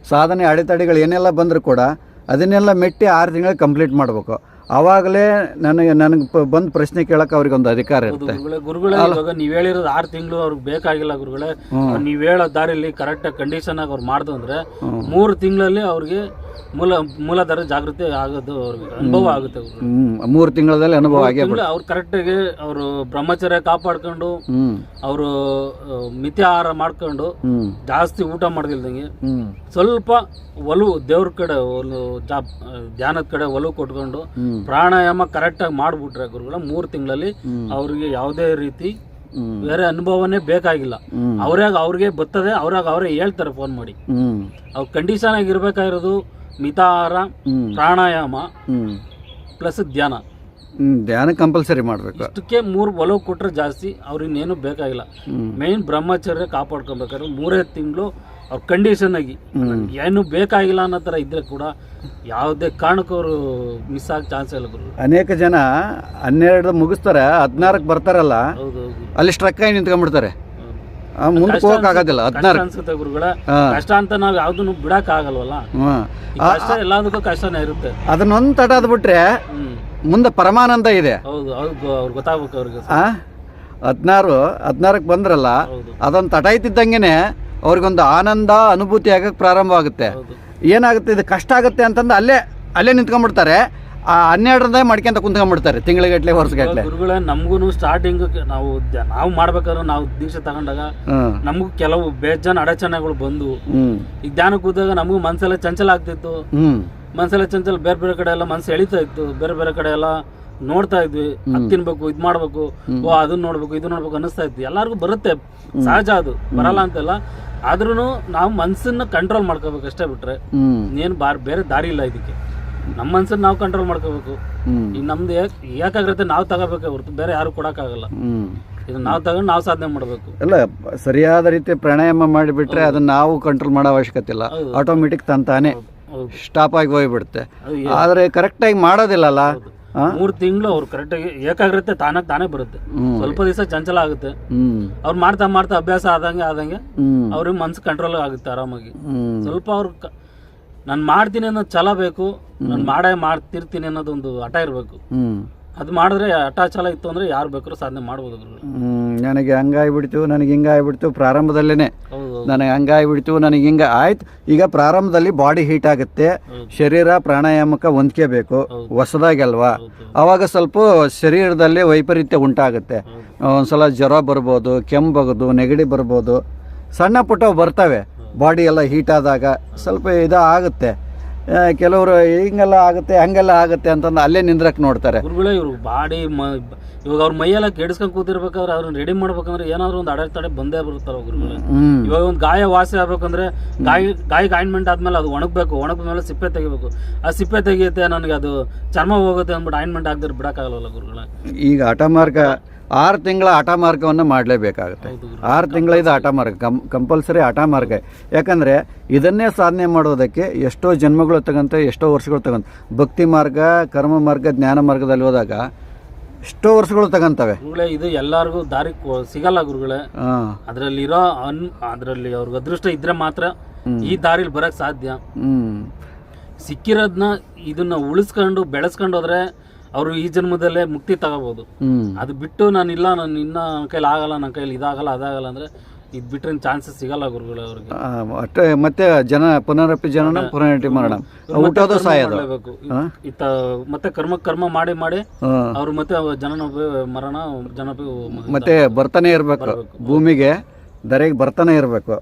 Speaker 1: ಸಾಧನೆ ಅಡೆತಡೆಗಳು ಏನೆಲ್ಲ ಬಂದರೂ ಕೂಡ ಅದನ್ನೆಲ್ಲ ಮೆಟ್ಟಿ ಆರು ತಿಂಗಳ ಕಂಪ್ಲೀಟ್ ಮಾಡಬೇಕು. ಆವಾಗಲೇ ನನಗೆ ನನಗೆ ಬಂದು ಪ್ರಶ್ನೆ ಕೇಳಕ್ಕೆ ಅವ್ರಿಗೆ ಒಂದು ಅಧಿಕಾರ ಇರುತ್ತೆ.
Speaker 2: ಗುರುಗಳೇ ಇವಾಗ ನೀವು ಹೇಳಿರೋದು ಆರು ತಿಂಗಳು ಅವ್ರಿಗೆ ಬೇಕಾಗಿಲ್ಲ ಗುರುಗಳೇ. ನೀವು ಹೇಳೋ ದಾರಿಲಿ ಕರೆಕ್ಟಾಗಿ ಕಂಡೀಷನ್ ಆಗಿ ಅವ್ರು ಮಾಡ್ದು ಅಂದ್ರೆ
Speaker 1: ಹ್ಮ್.
Speaker 2: ಮೂರು ತಿಂಗಳಲ್ಲಿ ಅವ್ರಿಗೆ ಮೂಲ ಮೂಲಾಧಾರ ಜಾಗೃತಿ ಆಗೋದು ಅವ್ರಿಗೆ ಅನುಭವ ಆಗುತ್ತೆ
Speaker 1: ಮೂರು ತಿಂಗಳಲ್ಲಿ ಅನುಭವ ಆಗಿ
Speaker 2: ಅವ್ರು ಅವ್ರು ಕರೆಕ್ಟಾಗಿ ಅವರು ಬ್ರಹ್ಮಚರ್ಯ ಕಾಪಾಡ್ಕೊಂಡು ಅವರು ಮಿತಿ ಆಹಾರ ಮಾಡ್ಕೊಂಡು ಜಾಸ್ತಿ ಊಟ ಮಾಡ್ದಿಲ್ದಂಗೆ ಸ್ವಲ್ಪ ಒಲವು ದೇವ್ರ ಕಡೆ ಒಂದು ಜಾ ಧ್ಯಾನದ ಕಡೆ ಒಲವು ಕೊಟ್ಕೊಂಡು
Speaker 1: ಪ್ರಾಣಾಯಾಮ
Speaker 2: ಪ್ರಾಣಾಯಾಮ ಕರೆಕ್ಟಾಗಿ ಮಾಡ್ಬಿಟ್ರೆ ಗುರುಗಳ ಮೂರು ತಿಂಗಳಲ್ಲಿ
Speaker 1: ಹ್ಮ್.
Speaker 2: ಅವ್ರಿಗೆ ಯಾವುದೇ ರೀತಿ ಬೇರೆ ಅನುಭವನೇ ಬೇಕಾಗಿಲ್ಲ. ಅವ್ರಾಗ ಅವ್ರಿಗೆ ಬರ್ತದೆ ಅವ್ರಾಗ ಅವರೇ ಹೇಳ್ತಾರೆ ಫೋನ್ ಮಾಡಿ.
Speaker 1: ಅವ್ರ
Speaker 2: ಅವ್ರು ಕಂಡೀಷನ್ ಆಗಿ ಇರ್ಬೇಕಾಗಿರೋದು ಮಿತಾಹಾರ ಪ್ರಾಣಾಯಾಮ ಪ್ಲಸ್ ಧ್ಯಾನ.
Speaker 1: ಧ್ಯಾನ ಕಂಪಲ್ಸರಿ ಮಾಡಬೇಕು.
Speaker 2: ಇಷ್ಟಕ್ಕೆ ಮೂರು ಒಲವು ಕೊಟ್ಟರೆ ಜಾಸ್ತಿ ಅವ್ರಿನ್ನೇನು ಬೇಕಾಗಿಲ್ಲ. ಮೇನ್ ಬ್ರಹ್ಮಚರ್ಯ ಕಾಪಾಡ್ಕೊಬೇಕಾದ್ರೆ ಮೂರೇ ತಿಂಗಳು ಅವ್ರ ಕಂಡೀಷನ್ ಆಗಿ. ಏನು ಬೇಕಾಗಿಲ್ಲ ಅನ್ನೋ ಥರ ಇದ್ರೆ ಕೂಡ ಯಾವುದೇ ಕಾರಣಕ್ಕೂ ಅವರು ಮಿಸ್ ಆಗ ಚಾನ್ಸ್ ಇಲ್ಲ ಗುರು.
Speaker 1: ಅನೇಕ ಜನ ಹನ್ನೆರಡು ಮುಗಿಸ್ತಾರೆ ಹದಿನಾರಕ್ಕೆ ಬರ್ತಾರಲ್ಲ. ಅಲ್ಲಿ ಸ್ಟ್ರಕ್ ಆಗಿ ನಿಂತ್ಕೊಂಡ್ಬಿಡ್ತಾರೆ. ಮುಂದಕ್ಕೆ ಹೋಗಕ್ ಆಗೋದಿಲ್ಲ ಹದಿನಾರು.
Speaker 2: ಅನ್ಸುತ್ತೆ ಗುರುಗಳ. ಕಷ್ಟ ಅಂತ ನಾವು ಯಾವ್ದನ್ನು ಬಿಡಕ್ ಆಗಲ್ವಲ್ಲ? ಈ ಕಷ್ಟ ಎಲ್ಲದಕ್ಕೂ ಕಷ್ಟನೇ ಇರುತ್ತೆ.
Speaker 1: ಅದನ್ನೊಂದು ಬಿಟ್ರೆ ಮುಂದೆ ಪರಮಾನಂದ ಇದೆ.
Speaker 2: ಹೌದು ಅವ್ರು ಗೊತ್ತಾಗ್ಬೇಕು ಅವ್ರಿಗೆ
Speaker 1: ಆ ಹದಿನಾರು ಹದಿನಾರಕ್ಕೆ ಬಂದ್ರಲ್ಲ ಅದೊಂದು ತಟಾಯ್ತಿದ್ದಂಗೆನೆ ಅವ್ರಿಗೊಂದು ಆನಂದ ಅನುಭೂತಿ ಆಗಕ್ಕೆ ಪ್ರಾರಂಭ ಆಗುತ್ತೆ ಏನಾಗುತ್ತೆ ಇದು ಕಷ್ಟ ಆಗುತ್ತೆ ಅಂತಂದು ಅಲ್ಲೇ ಅಲ್ಲೇ ನಿಂತ್ಕೊಂಡ್ಬಿಡ್ತಾರೆ. ಆ ಹನ್ನೆರಡರದೇ ಮಾಡ್ಕೊಂತ ಕುಂತ್ಕೊಂಡ್ಬಿಡ್ತಾರೆ ತಿಂಗಳಿಗಟ್ಲೆ ವರ್ಷಗಟ್ಲೆ.
Speaker 2: ಗುರುಗಳ ನಮಗೂ ಸ್ಟಾರ್ಟಿಂಗ್ ನಾವು ದ- ನಾವು ಮಾಡ್ಬೇಕಾದ್ರೆ ನಾವು ದೀಕ್ಷೆ ತಗೊಂಡಾಗ
Speaker 1: ಹ್ಮ್
Speaker 2: ನಮಗೂ ಕೆಲವು ಬೇಜಾನ್ ಅಡಚಣೆಗಳು ಬಂದು
Speaker 1: ಹ್ಮ್.
Speaker 2: ಈಗ ಧ್ಯಾನ ಕೂತಾಗ ನಮಗೂ ಮನ್ಸೆಲ್ಲ ಚಂಚಲ ಆಗ್ತಿತ್ತು.
Speaker 1: ಹ್ಮ್.
Speaker 2: ಮನ್ಸೆಲ್ಲ ಚಂಚಲ ಬೇರೆ ಬೇರೆ ಕಡೆ ಎಲ್ಲ ಮನ್ಸು ಎಳಿತಾ ಇತ್ತು. ಬೇರೆ ಬೇರೆ ಕಡೆ ಎಲ್ಲ ನೋಡ್ತಾ ಇದ್ವಿ. ಅದ್ ತಿನ್ಬೇಕು ಇದ್ ಮಾಡ್ಬೇಕು. ಓ ಅದನ್ನ ನೋಡ್ಬೇಕು ಇದು ನೋಡ್ಬೇಕು ಅನಿಸ್ತಾ ಇತ್ತು. ಎಲ್ಲಾರ್ಗು ಬರುತ್ತೆ. ಸಹಜ ಅದು. ಬರಲ್ಲ ಅಂತೆಲ್ಲ. ಆದ್ರೂ ನಾವು ಮನ್ಸನ್ನ ಕಂಟ್ರೋಲ್ ಮಾಡ್ಕೋಬೇಕು ಅಷ್ಟೇ ಬಿಟ್ರೆ
Speaker 1: ಹ್ಮ್.
Speaker 2: ಏನು ಬಾರ್ ಬೇರೆ ದಾರಿ ಇಲ್ಲ ಇದಕ್ಕೆ. ನಮ್ಮ ಮನ್ಸನ್ನ ನಾವು ಕಂಟ್ರೋಲ್ ಮಾಡ್ಕೋಬೇಕು. ಈಗ ನಮ್ದು ಏಕಾಗ್ರತೆ ನಾವು ತಗೋಬೇಕೆ ಹೊರತು ಬೇರೆ ಯಾರು ಕೊಡಕ್ಕಾಗಲ್ಲ.
Speaker 1: ಇದನ್ನ
Speaker 2: ಇದು ನಾವು ತಗೊಂಡು ನಾವು ಸಾಧನೆ ಮಾಡಬೇಕು.
Speaker 1: ಅಲ್ಲ ಸರಿಯಾದ ರೀತಿ ಪ್ರಾಣಾಯಾಮ ಮಾಡಿಬಿಟ್ರೆ ಅದನ್ನ ನಾವು ಕಂಟ್ರೋಲ್ ಮಾಡೋ ಅವಶ್ಯಕತೆ ಇಲ್ಲ. ಆಟೋಮೆಟಿಕ್ ತಂತಾನೆ ಸ್ಟಾಪ್ ಆಗಿ ಹೋಗ್ಬಿಡುತ್ತೆ. ಆದ್ರೆ ಕರೆಕ್ಟಾಗಿ ಮಾಡೋದಿಲ್ಲಲ್ಲ? ಮೂರು
Speaker 2: ಮೂರ್ ತಿಂಗಳು ಅವ್ರು ಕರೆಕ್ಟಾಗಿ ಏಕಾಗ್ರತೆ ತಾನಾಗ್ ತಾನೇ ಬರುತ್ತೆ. ಸ್ವಲ್ಪ ದಿವಸ ಚಂಚಲ ಆಗುತ್ತೆ. ಅವ್ರು ಮಾಡ್ತಾ ಮಾಡ್ತಾ ಅಭ್ಯಾಸ ಆದಂಗೆ ಆದಂಗೆ ಅವ್ರಿಗೆ ಮನ್ಸು ಕಂಟ್ರೋಲ್ ಆಗುತ್ತೆ ಆರಾಮಾಗಿ. ಸ್ವಲ್ಪ ಅವ್ರು ನಾನು ಮಾಡ್ತೀನಿ ಅನ್ನೋದು ಛಲ ಬೇಕು ನಾನು ಮಾಡೇ ಮಾಡ್ತಿರ್ತೀನಿ ಅನ್ನೋದೊಂದು ಹಠ ಇರಬೇಕು. ಅದು ಮಾಡಿದ್ರೆ ಹಠ ಛಲ ಇತ್ತು ಅಂದ್ರೆ ಯಾರು ಬೇಕಾದ್ರೂ ಸಾಧನೆ ಮಾಡ್ಬೋದು
Speaker 1: ನನಗೆ ಹಂಗಾಗ್ಬಿಡ್ತು ನನಗೆ ಹಿಂಗಾಗ್ಬಿಡ್ತು ಪ್ರಾರಂಭದಲ್ಲೇ ನನಗೆ ಹಂಗಾಗ್ಬಿಡ್ತು ನನಗೆ ಹಿಂಗೆ ಆಯ್ತು. ಈಗ ಪ್ರಾರಂಭದಲ್ಲಿ ಬಾಡಿ ಹೀಟ್ ಆಗುತ್ತೆ. ಶರೀರ ಪ್ರಾಣಾಯಾಮಕ್ಕೆ ಹೊಂದ್ಕೋಬೇಕು.
Speaker 2: ಹೌದು.
Speaker 1: ಹೊಸದಾಗಲ್ವಾ? ಆವಾಗ ಸ್ವಲ್ಪ ಶರೀರದಲ್ಲಿ ವೈಪರೀತ್ಯ ಉಂಟಾಗುತ್ತೆ.
Speaker 2: ಒಂದು
Speaker 1: ಒಂದ್ಸಲ ಜ್ವರ ಬರ್ಬೋದು ಕೆಮ್ಮು ಬಗೋದು ನೆಗಡಿ ಬರ್ಬೋದು. ಸಣ್ಣ ಪುಟ್ಟ ಬರ್ತವೆ. ಬಾಡಿ ಎಲ್ಲ ಹೀಟ್ ಆದಾಗ ಸ್ವಲ್ಪ ಇದು ಆಗುತ್ತೆ ಕೆಲವರು ಹಿಂಗೆಲ್ಲ ಆಗುತ್ತೆ ಹಂಗೆಲ್ಲ ಆಗುತ್ತೆ ಅಂತಂದು ಅಲ್ಲೇ ನಿಂದ್ರಕ್ಕೆ ನೋಡ್ತಾರೆ.
Speaker 2: ಗುರುಗಳೇ ಇವರು ಬಾಡಿ ಇವಾಗ ಅವ್ರ ಮೈಯೆಲ್ಲ ಕೆಡಿಸ್ಕೊಂಡು ಕೂತಿರ್ಬೇಕಾದ್ರೆ ಅವ್ರನ್ನ ರೆಡಿ ಮಾಡ್ಬೇಕಂದ್ರೆ ಏನಾದ್ರು ಒಂದು ಅಡೆತಡೆ ಬಂದೇ ಬರುತ್ತಾರೆ ಗುರುಗಳೇ? ಇವಾಗ ಒಂದು ಗಾಯ ವಾಸಿ ಆಗ್ಬೇಕಂದ್ರೆ ಗಾಯ ಗಾಯಕ್ಕೆ ಆಯಿಂಟ್ಮೆಂಟ್ ಆದ್ಮೇಲೆ ಅದು ಒಣಗಬೇಕು ಒಣಗಿದ ಮೇಲೆ ಸಿಪ್ಪೆ ತೆಗಿಬೇಕು. ಆ ಸಿಪ್ಪೆ ತೆಗಿಯುತ್ತೆ ನನಗೆ ಅದು ಚರ್ಮ ಹೋಗುತ್ತೆ ಅಂದ್ಬಿಟ್ಟು ಆಯಿಂಟ್ಮೆಂಟ್ ಆಗದ್ರೆ ಬಿಡಕ್ಕಾಗಲ್ಲ ಗುರುಗಳೇ?
Speaker 1: ಈಗ ಹಠ ಮಾರ್ಗ ಆರು ತಿಂಗಳ ಆಟ ಮಾರ್ಗವನ್ನು ಮಾಡಲೇಬೇಕಾಗುತ್ತೆ ಆರು ತಿಂಗಳ ಇದು ಆಟ ಮಾರ್ಗ ಕಂ ಕಂಪಲ್ಸರಿ ಆಟಮಾರ್ಗ. ಮಾರ್ಗ ಯಾಕಂದರೆ ಇದನ್ನೇ ಸಾಧನೆ ಮಾಡೋದಕ್ಕೆ ಎಷ್ಟೋ ಜನ್ಮಗಳು ತಗಂತ ಎಷ್ಟೋ ವರ್ಷಗಳು ತಗಂತ. ಭಕ್ತಿ ಮಾರ್ಗ ಕರ್ಮ ಮಾರ್ಗ ಜ್ಞಾನ ಮಾರ್ಗದಲ್ಲಿ ಹೋದಾಗ ಎಷ್ಟೋ ವರ್ಷಗಳು ತಗಂತವೆ.
Speaker 2: ಇದು ಎಲ್ಲರಿಗೂ ದಾರಿ ಸಿಗಲ್ಲ ಗುರುಗಳೇ. ಅದರಲ್ಲಿರೋ ಅನ್ ಅದರಲ್ಲಿ ಅವ್ರಿಗೆ ಅದೃಷ್ಟ ಇದ್ರೆ ಮಾತ್ರ ಈ ದಾರಿಲಿ ಬರಕ್ ಸಾಧ್ಯ.
Speaker 1: ಹ್ಞೂ
Speaker 2: ಸಿಕ್ಕಿರೋದನ್ನ ಇದನ್ನ ಉಳಿಸ್ಕೊಂಡು ಬೆಳೆಸ್ಕೊಂಡು ಹೋದ್ರೆ ಅವರು ಈ ಜನ್ಮದಲ್ಲೇ ಮುಕ್ತಿ ತಗೋಬಹುದು ಅದು ಬಿಟ್ಟು ನಾನು ಇಲ್ಲ ನಾನು ಇನ್ನ ನನ್ನ ಕೈಲಿ ಆಗಲ್ಲ ನನ್ನ ಕೈಲಿ ಇದಾಗಲ್ಲ ಅದಾಗಲ್ಲ ಅಂದ್ರೆ ಇದು ಬಿಟ್ರೆ ಚಾನ್ಸಸ್ ಸಿಗಲ್ಲ ಗುರುಗಳು ಅವ್ರಿಗೆ.
Speaker 1: ಅಷ್ಟೇ ಮತ್ತೆ ಜನ ಪುನರಪಿ ಜನನ ಪುನರ್ನಟಿ ಮರಣ ಊಟದ
Speaker 2: ಸಹಾಯ
Speaker 1: ಸಾಯೋದು?
Speaker 2: ಇತ್ತ ಮತ್ತೆ ಕರ್ಮ ಕರ್ಮ ಮಾಡಿ ಮಾಡಿ ಅವ್ರು ಮತ್ತೆ ಜನನ ಮರಣ ಜನ
Speaker 1: ಮತ್ತೆ ಬರ್ತಾನೆ ಇರಬೇಕು. ಭೂಮಿಗೆ ದರೆಗೆ ಬರ್ತಾನೆ ಇರಬೇಕು.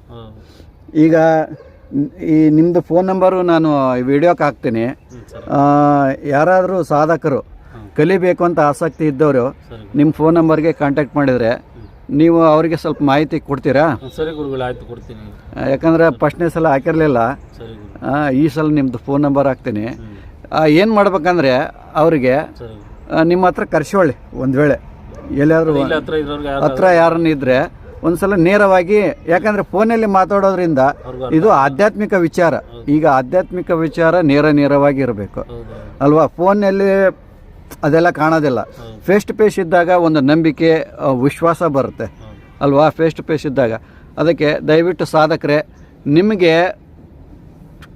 Speaker 1: ಈಗ ಈ ನಿಮ್ಮದು ಫೋನ್ ನಂಬರು ನಾನು ವಿಡಿಯೋಕ್ಕೆ ಹಾಕ್ತೀನಿ. ಯಾರಾದರೂ ಸಾಧಕರು ಕಲಿಬೇಕು ಅಂತ ಆಸಕ್ತಿ ಇದ್ದವರು ನಿಮ್ಮ ಫೋನ್ ನಂಬರ್ಗೆ ಕಾಂಟ್ಯಾಕ್ಟ್ ಮಾಡಿದರೆ ನೀವು ಅವರಿಗೆ ಸ್ವಲ್ಪ ಮಾಹಿತಿ ಕೊಡ್ತೀರಾ?
Speaker 2: ಸರಿ ಗುರುಗಳು ಆಯ್ತು ಕೊಡ್ತೀನಿ.
Speaker 1: ಯಾಕಂದರೆ ಫಸ್ಟ್ನೇ ಸಲ ಹಾಕಿರಲಿಲ್ಲ.
Speaker 2: ಸರಿ ಗುರು.
Speaker 1: ಈ ಸಲ ನಿಮ್ಮದು ಫೋನ್ ನಂಬರ್ ಹಾಕ್ತೀನಿ. ಏನು ಮಾಡ್ಬೇಕಂದ್ರೆ ಅವರಿಗೆ
Speaker 2: ಸರಿ
Speaker 1: ನಿಮ್ಮ ಹತ್ರ ಕರ್ಸೋಳ್ಳಿ ಒಂದು ವೇಳೆ. ಎಲ್ಲಾದರೂ
Speaker 2: ಇಲ್ಲಿ ಹತ್ರ ಇರೋರ್ಗೆ ಯಾರು
Speaker 1: ಹತ್ರ ಯಾರನ್ನ ಇದ್ದರೆ ಒಂದ್ಸಲ ನೇರವಾಗಿ ಯಾಕಂದರೆ ಫೋನಲ್ಲಿ ಮಾತಾಡೋದ್ರಿಂದ ಇದು ಆಧ್ಯಾತ್ಮಿಕ ವಿಚಾರ. ಈಗ ಆಧ್ಯಾತ್ಮಿಕ ವಿಚಾರ ನೇರ ನೇರವಾಗಿ ಇರಬೇಕು.
Speaker 2: ಹೌದು.
Speaker 1: ಅಲ್ವಾ? ಫೋನಲ್ಲಿ ಅದೆಲ್ಲ ಕಾಣೋದಿಲ್ಲ. ಫೇಸ್ ಟು ಫೇಸ್ ಇದ್ದಾಗ ಒಂದು ನಂಬಿಕೆ ಆ, ವಿಶ್ವಾಸ ಬರುತ್ತೆ. ಅಲ್ವಾ? ಫೇಸ್ ಟು ಫೇಸ್ ಇದ್ದಾಗ. ಅದಕ್ಕೆ ದಯವಿಟ್ಟು ಸಾಧಕರೇ ನಿಮಗೆ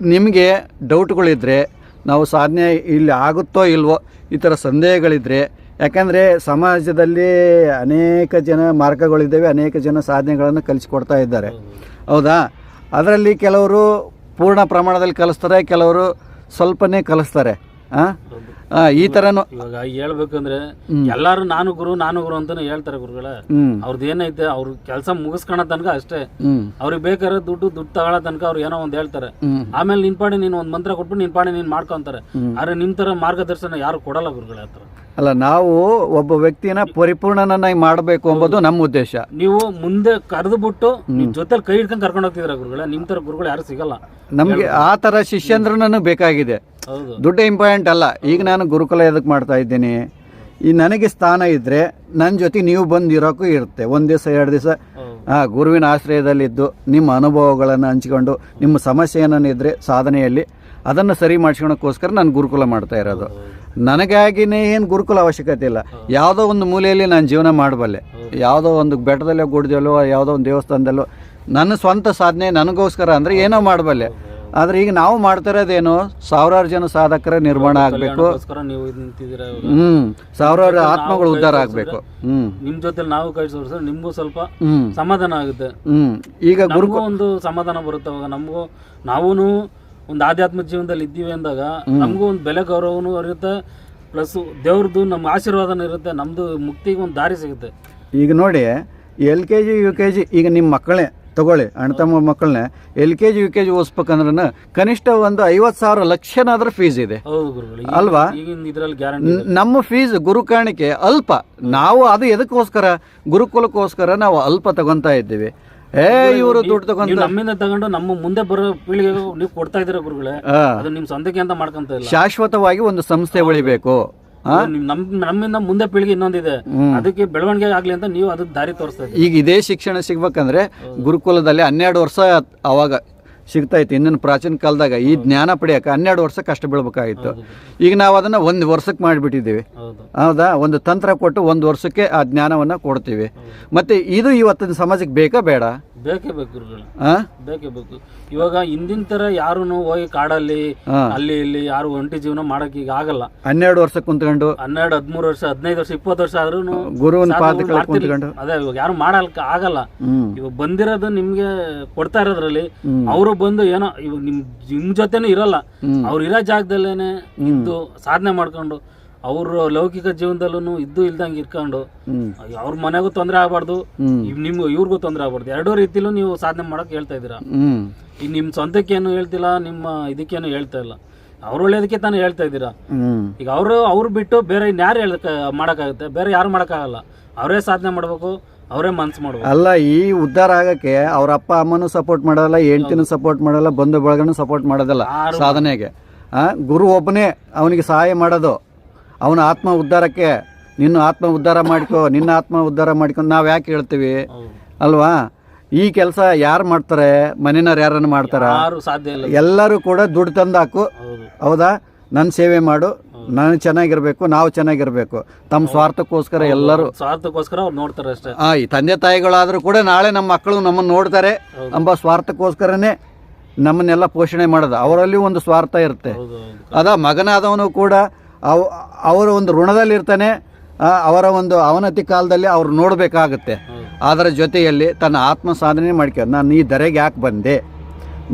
Speaker 1: ನಿಮಗೆ ಡೌಟ್ಗಳಿದ್ರೆ ನಾವು ಸಾಧನೆ ಇಲ್ಲಿ ಆಗುತ್ತೋ ಇಲ್ವೋ ಈ ಥರ ಸಂದೇಹಗಳಿದ್ರೆ ಯಾಕಂದರೆ ಸಮಾಜದಲ್ಲಿ ಅನೇಕ ಜನ ಮಾರ್ಗಗಳಿದ್ದಾವೆ ಅನೇಕ ಜನ ಸಾಧನೆಗಳನ್ನು ಕಲಿಸ್ಕೊಡ್ತಾ ಇದ್ದಾರೆ. ಹೌದಾ. ಅದರಲ್ಲಿ ಕೆಲವರು ಪೂರ್ಣ ಪ್ರಮಾಣದಲ್ಲಿ ಕಲಿಸ್ತಾರೆ ಕೆಲವರು ಸ್ವಲ್ಪನೇ ಕಲಿಸ್ತಾರೆ. ಹಾಂ
Speaker 2: ಹೌದು
Speaker 1: ಈ ಥರನೂ
Speaker 2: ಇವಾಗ ಹೇಳ್ಬೇಕಂದ್ರೆ ಎಲ್ಲಾರು ನಾನು ಗುರು ನಾನು ಗುರು ಅಂತಾನೆ ಹೇಳ್ತಾರೆ ಗುರುಗಳ. ಅವ್ರದ್ದು ಏನೈತೆ ಅವ್ರ ಕೆಲಸ ಮುಗಿಸ್ಕೊಳ ತನಕ ಅಷ್ಟೇ. ಅವ್ರಿಗೆ ಬೇಕಾದ್ರೆ ದುಡ್ಡು ದುಡ್ಡು ತಗೊಳ್ಳೋ ತನಕ ಅವ್ರು ಏನೋ ಒಂದ್ ಹೇಳ್ತಾರೆ. ಆಮೇಲೆ ನಿನ್ ಪಾಡಿ ನೀನು ಒಂದ್ ಮಂತ್ರ ಕೊಟ್ಬಿಟ್ಟು ನಿನ್ ಪಾಡಿ ನೀನ್ ಮಾಡ್ಕೊಂತಾರೆ. ಆದ್ರೆ ನಿಮ್ ತರ ಮಾರ್ಗದರ್ಶನ ಯಾರು ಕೊಡಲ್ಲ ಗುರುಗಳ ಹತ್ರ.
Speaker 1: ಅಲ್ಲ ನಾವು ಒಬ್ಬ ವ್ಯಕ್ತಿನ ಪರಿಪೂರ್ಣನನ್ನಾಗಿ ಮಾಡಬೇಕು ಎಂಬುದು ನಮ್ಮ ಉದ್ದೇಶ.
Speaker 2: ನೀವು ಮುಂದೆ ಕರೆದು ಬಿಟ್ಟು ನಿಮ್ ಜೊತೆಲಿ ಕೈ ಹಿಡ್ಕೊಂಡು ಕರ್ಕೊಂಡು ಹೋಗ್ತಿದ್ರ ಗುರುಗಳ? ನಿಮ್ ತರ ಗುರುಗಳು ಯಾರು ಸಿಗಲ್ಲ.
Speaker 1: ನಮಗೆ ಆ ಥರ ಶಿಷ್ಯಂದ್ರನೂ ಬೇಕಾಗಿದೆ.
Speaker 2: ಹೌದು.
Speaker 1: ದುಡ್ಡು ಇಂಪಾರ್ಟೆಂಟ್ ಅಲ್ಲ. ಈಗ ನಾನು ಗುರುಕುಲ ಎದಕ್ಕೆ ಮಾಡ್ತಾ ಇದ್ದೀನಿ? ಈ ನನಗೆ ಸ್ಥಾನ ಇದ್ದರೆ ನನ್ನ ಜೊತೆ ನೀವು ಬಂದು ಇರೋಕ್ಕೂ ಇರುತ್ತೆ. ಒಂದು ದಿವಸ ಎರಡು ದಿವಸ. ಆ ಗುರುವಿನ ಆಶ್ರಯದಲ್ಲಿದ್ದು ನಿಮ್ಮ ಅನುಭವಗಳನ್ನು ಹಂಚಿಕೊಂಡು ನಿಮ್ಮ ಸಮಸ್ಯೆ ಇದ್ರೆ ಸಾಧನೆಯಲ್ಲಿ ಅದನ್ನು ಸರಿ ಮಾಡಿಸ್ಕೊಳಕ್ಕೋಸ್ಕರ ನಾನು ಗುರುಕುಲ ಮಾಡ್ತಾ ಇರೋದು. ನನಗಾಗಿನೇ ಏನು ಗುರುಕುಲ ಅವಶ್ಯಕತೆ ಇಲ್ಲ. ಯಾವುದೋ ಒಂದು ಮೂಲೆಯಲ್ಲಿ ನಾನು ಜೀವನ ಮಾಡಬಲ್ಲೆ. ಯಾವುದೋ ಒಂದು ಬೆಟ್ಟದಲ್ಲೋ ಗುಡ್ದಲ್ಲೋ ಯಾವುದೋ ಒಂದು ದೇವಸ್ಥಾನದಲ್ಲೋ ನನ್ನ ಸ್ವಂತ ಸಾಧನೆ ನನಗೋಸ್ಕರ ಅಂದರೆ ಏನೋ ಮಾಡಬಲ್ಲೆ. ಆದರೆ ಈಗ ನಾವು ಮಾಡ್ತಾ ಇರೋದೇನು ಸಾವಿರಾರು ಜನ ಸಾಧಕರ ನಿರ್ಮಾಣ ಆಗಬೇಕು. ಹ್ಞೂ ಸಾವಿರಾರು ಆತ್ಮಗಳು ಉದ್ಧಾರ ಆಗಬೇಕು. ಹ್ಞೂ
Speaker 2: ನಿಮ್ಮ ಜೊತೆ ನಾವು ಕೈ ಜೋಡಿಸಿದ್ರೆ ನಿಮಗೂ ಸ್ವಲ್ಪ ಸಮಾಧಾನ ಆಗುತ್ತೆ.
Speaker 1: ಹ್ಞೂ ಈಗ
Speaker 2: ಗುರುಗೂ ಒಂದು ಸಮಾಧಾನ ಬರುತ್ತೆ ಅವಾಗ. ನಮಗೂ ನಾವೂ ಒಂದು ಆಧ್ಯಾತ್ಮ ಜೀವನದಲ್ಲಿ ಇದ್ದೀವಿ ಅಂದಾಗ ನಮಗೂ ಒಂದು ಬೆಲೆ ಗೌರವನೂ ಇರುತ್ತೆ ಪ್ಲಸ್ ದೇವ್ರದ್ದು ನಮ್ಮ ಆಶೀರ್ವಾದನೂ ಇರುತ್ತೆ ನಮ್ಮದು ಮುಕ್ತಿಗೆ ಒಂದು ದಾರಿ ಸಿಗುತ್ತೆ.
Speaker 1: ಈಗ ನೋಡಿ L K G U K G ಈಗ ನಿಮ್ಮ ಮಕ್ಕಳೇ ತಗೊಳ್ಳಿ ಅಣ್ಣ ತಮ್ಮ ಮಕ್ಕಳನ್ನ L K G U K G ಓದಿಸ್ಬೇಕಂದ್ರೆ ಕನಿಷ್ಠ ಒಂದು ಐವತ್ತು ಸಾವಿರ ಲಕ್ಷನಾದ್ರೂ ಫೀಸ್ ಇದೆ. ಅಲ್ವಾ? ನಮ್ಮ ಫೀಸ್ ಗುರು ಕಾಣಿಕೆ ಅಲ್ಪ. ನಾವು ಅದು ಎದಕ್ಕೋಸ್ಕರ ಗುರುಕುಲಕ್ಕೋಸ್ಕರ ನಾವು ಅಲ್ಪ ತಗೊತಾ ಇದ್ದೀವಿ. ಏ ಇವರು ದುಡ್ಡು
Speaker 2: ತಗೊಂಡ್ ನಮ್ಮಿಂದ ತಗೊಂಡು ನಮ್ಮ ಮುಂದೆ ಬರೋ ಪೀಳಿಗೆ ನೀವು ಕೊಡ್ತಾ ಇದ್ದೀರಾ ಗುರುಗಳೇ? ಅದು ನಿಮ್ ಸ್ವಂತಕ್ಕೆ ಅಂತ ಮಾಡ್ಕೊಂತ ಇಲ್ಲ.
Speaker 1: ಶಾಶ್ವತವಾಗಿ ಒಂದು ಸಂಸ್ಥೆ ಉಳಿಬೇಕು?
Speaker 2: ನಮ್ ನಮ್ಮಿಂದ ಮುಂದೆ ಪೀಳಿಗೆ ಇನ್ನೊಂದಿದೆ. ಅದಕ್ಕೆ ಬೆಳವಣಿಗೆ ಆಗ್ಲಿ ಅಂತ ನೀವು ಅದಕ್ಕೆ ದಾರಿ ತೋರಿಸ್ತಾ
Speaker 1: ಈಗ ಇದೇ ಶಿಕ್ಷಣ ಸಿಗ್ಬೇಕಂದ್ರೆ ಗುರುಕುಲದಲ್ಲಿ ಹನ್ನೆರಡು ವರ್ಷ ಅವಾಗ ಸಿಗ್ತಾ ಇತ್ತು ಇನ್ನೊಂದು ಪ್ರಾಚೀನ ಕಾಲದಾಗ ಈ ಜ್ಞಾನ ಪಡೆಯಕ್ಕೆ ಹನ್ನೆರಡು ವರ್ಷ ಕಷ್ಟ ಬೀಳ್ಬೇಕಾಗಿತ್ತು ಈಗ ನಾವು ಅದನ್ನು ಒಂದು ವರ್ಷಕ್ಕೆ ಮಾಡಿಬಿಟ್ಟಿದ್ದೀವಿ.
Speaker 2: ಹೌದು.
Speaker 1: ಒಂದು ತಂತ್ರ ಕೊಟ್ಟು ಒಂದು ವರ್ಷಕ್ಕೆ ಆ ಜ್ಞಾನವನ್ನು ಕೊಡ್ತೀವಿ. ಮತ್ತೆ ಇದು ಇವತ್ತಿನ ಸಮಾಜಕ್ಕೆ ಬೇಕಾ ಬೇಡ?
Speaker 2: ಬೇಕೇ ಬೇಕು? ಬೇಕೇ ಬೇಕು. ಇವಾಗ ಹಿಂದಿನ ತರ ಯಾರು ಹೋಗಿ ಕಾಡಲ್ಲಿ. ಅಲ್ಲಿ ಇಲ್ಲಿ ಯಾರು ಒಂಟಿ ಜೀವನ ಮಾಡಕ್ ಈಗ ಆಗಲ್ಲ.
Speaker 1: ಹನ್ನೆರಡು ವರ್ಷ ಕುಂತ್ಕೊಂಡು.
Speaker 2: ಹನ್ನೆರಡು ಹದಿಮೂರು ವರ್ಷ ಹದಿನೈದು ವರ್ಷ ಇಪ್ಪತ್ತು ವರ್ಷ ಆದ್ರೂ
Speaker 1: ಕುಂತ್ಕೊಂಡು.
Speaker 2: ಅದೇ ಇವಾಗ ಯಾರು ಮಾಡಲ್ಕ ಆಗಲ್ಲ. ಇವಾಗ ಬಂದಿರೋದು ನಿಮ್ಗೆ ಕೊಡ್ತಾ ಇರೋದ್ರಲ್ಲಿ. ಅವರು ಬಂದು ಏನೋ ಇವಾಗ ನಿಮ್ ನಿಮ್ ಜೊತೆನೂ ಇರಲ್ಲ. ಅವ್ರ ಇರೋ ಜಾಗದಲ್ಲೇನೆ ಇದ್ದು ಸಾಧನೆ ಮಾಡ್ಕೊಂಡು ಅವ್ರ ಲೌಕಿಕ ಜೀವನದಲ್ಲೂ ಇದ್ದು ಇಲ್ದಂಗೆ ಇರ್ಕೊಂಡು ಅವ್ರ ಮನೆಗೂ ತೊಂದರೆ ಆಗ್ಬಾರ್ದು
Speaker 1: ನಿಮ್ಗೆ
Speaker 2: ನಿಮ್ಗೂ ಇವ್ರಿಗೂ ತೊಂದರೆ ಆಗ್ಬಾರ್ದು. ಎರಡೂ ರೀತಿಲೂ ನೀವು ಸಾಧನೆ ಮಾಡಕ್ ಹೇಳ್ತಾ ಇದ್ದೀರಾ?
Speaker 1: ಈ
Speaker 2: ಈಗ ನಿಮ್ಮ ಸ್ವಂತಕ್ಕೇನು ಹೇಳ್ತಿಲ್ಲ ನಿಮ್ಮ ಇದಕ್ಕೇನು ಹೇಳ್ತಾ ಇಲ್ಲ. ಅವ್ರ ಒಳ್ಳೇದಕ್ಕೆ ತಾನೇ ಹೇಳ್ತಾ ಇದ್ದೀರಾ? ಈಗ ಅವರು ಅವ್ರು ಬಿಟ್ಟು ಬೇರೆ ಇನ್ಯಾರು ಹೇಳಕ್ ಮಾಡೋಕ್ಕಾಗುತ್ತೆ? ಬೇರೆ ಯಾರು ಮಾಡೋಕ್ಕಾಗಲ್ಲ. ಅವರೇ ಸಾಧನೆ ಮಾಡಬೇಕು ಅವರೇ ಮನ್ಸು ಮಾಡುವ
Speaker 1: ಅಲ್ಲ ಈ ಉದ್ಧಾರ ಆಗಕ್ಕೆ ಅವ್ರ ಅಪ್ಪ ಅಮ್ಮನೂ ಸಪೋರ್ಟ್ ಮಾಡಲ್ಲ ಹೆಂಡ್ತಿನೂ ಸಪೋರ್ಟ್ ಮಾಡಲ್ಲ ಬಂಧು ಬಳಗನೂ ಸಪೋರ್ಟ್ ಮಾಡೋದಲ್ಲ ಸಾಧನೆಗೆ. ಆ, ಗುರು ಒಬ್ಬನೇ ಅವನಿಗೆ ಸಹಾಯ ಮಾಡೋದು. ಅವನ ಆತ್ಮ ಉದ್ಧಾರಕ್ಕೆ ನಿನ್ನ ಆತ್ಮ ಉದ್ಧಾರ ಮಾಡ್ಕೊ ನಿನ್ನ ಆತ್ಮ ಉದ್ಧಾರ ಮಾಡ್ಕೊಂಡು ನಾವು ಯಾಕೆ ಹೇಳ್ತೀವಿ? ಅಲ್ವಾ? ಈ ಕೆಲಸ ಯಾರು ಮಾಡ್ತಾರೆ? ಮನೆಯವ್ರು ಯಾರನ್ನು ಮಾಡ್ತಾರ? ಎಲ್ಲರೂ ಕೂಡ ದುಡ್ಡು ತಂದು ಹಾಕು.
Speaker 2: ಹೌದು.
Speaker 1: ಹೌದಾ? ನನ್ನ ಸೇವೆ ಮಾಡು ನಾನು ಚೆನ್ನಾಗಿರ್ಬೇಕು ನಾವು ಚೆನ್ನಾಗಿರ್ಬೇಕು. ತಮ್ಮ ಸ್ವಾರ್ಥಕ್ಕೋಸ್ಕರ ಎಲ್ಲರೂ
Speaker 2: ಸ್ವಾರ್ಥಕ್ಕೋಸ್ಕರ ಅವ್ರು ನೋಡ್ತಾರೆ ಅಷ್ಟೇ.
Speaker 1: ಆ ಈ ತಂದೆ ತಾಯಿಗಳಾದರೂ ಕೂಡ ನಾಳೆ ನಮ್ಮ ಮಕ್ಕಳು ನಮ್ಮನ್ನು ನೋಡ್ತಾರೆ. ಎಂಬ ಸ್ವಾರ್ಥಕ್ಕೋಸ್ಕರನೇ ನಮ್ಮನ್ನೆಲ್ಲ ಪೋಷಣೆ ಮಾಡೋದು. ಅವರಲ್ಲಿ ಒಂದು ಸ್ವಾರ್ಥ ಇರುತ್ತೆ.
Speaker 2: ಹೌದು ಹೌದು
Speaker 1: ಅದ ಮಗನಾದವನು ಕೂಡ ಅವ ಅವರ ಒಂದು ಋಣದಲ್ಲಿರ್ತಾನೆ ಇರ್ತಾನೆ ಅವರ ಒಂದು ಅವನತಿ ಕಾಲದಲ್ಲಿ ಅವ್ರು ನೋಡಬೇಕಾಗುತ್ತೆ. ಅದರ ಜೊತೆಯಲ್ಲಿ ತನ್ನ ಆತ್ಮ ಸಾಧನೆ ಮಾಡ್ಕೊ ನಾನು ಈ ಧರೆಗೆ ಯಾಕೆ ಬಂದೆ?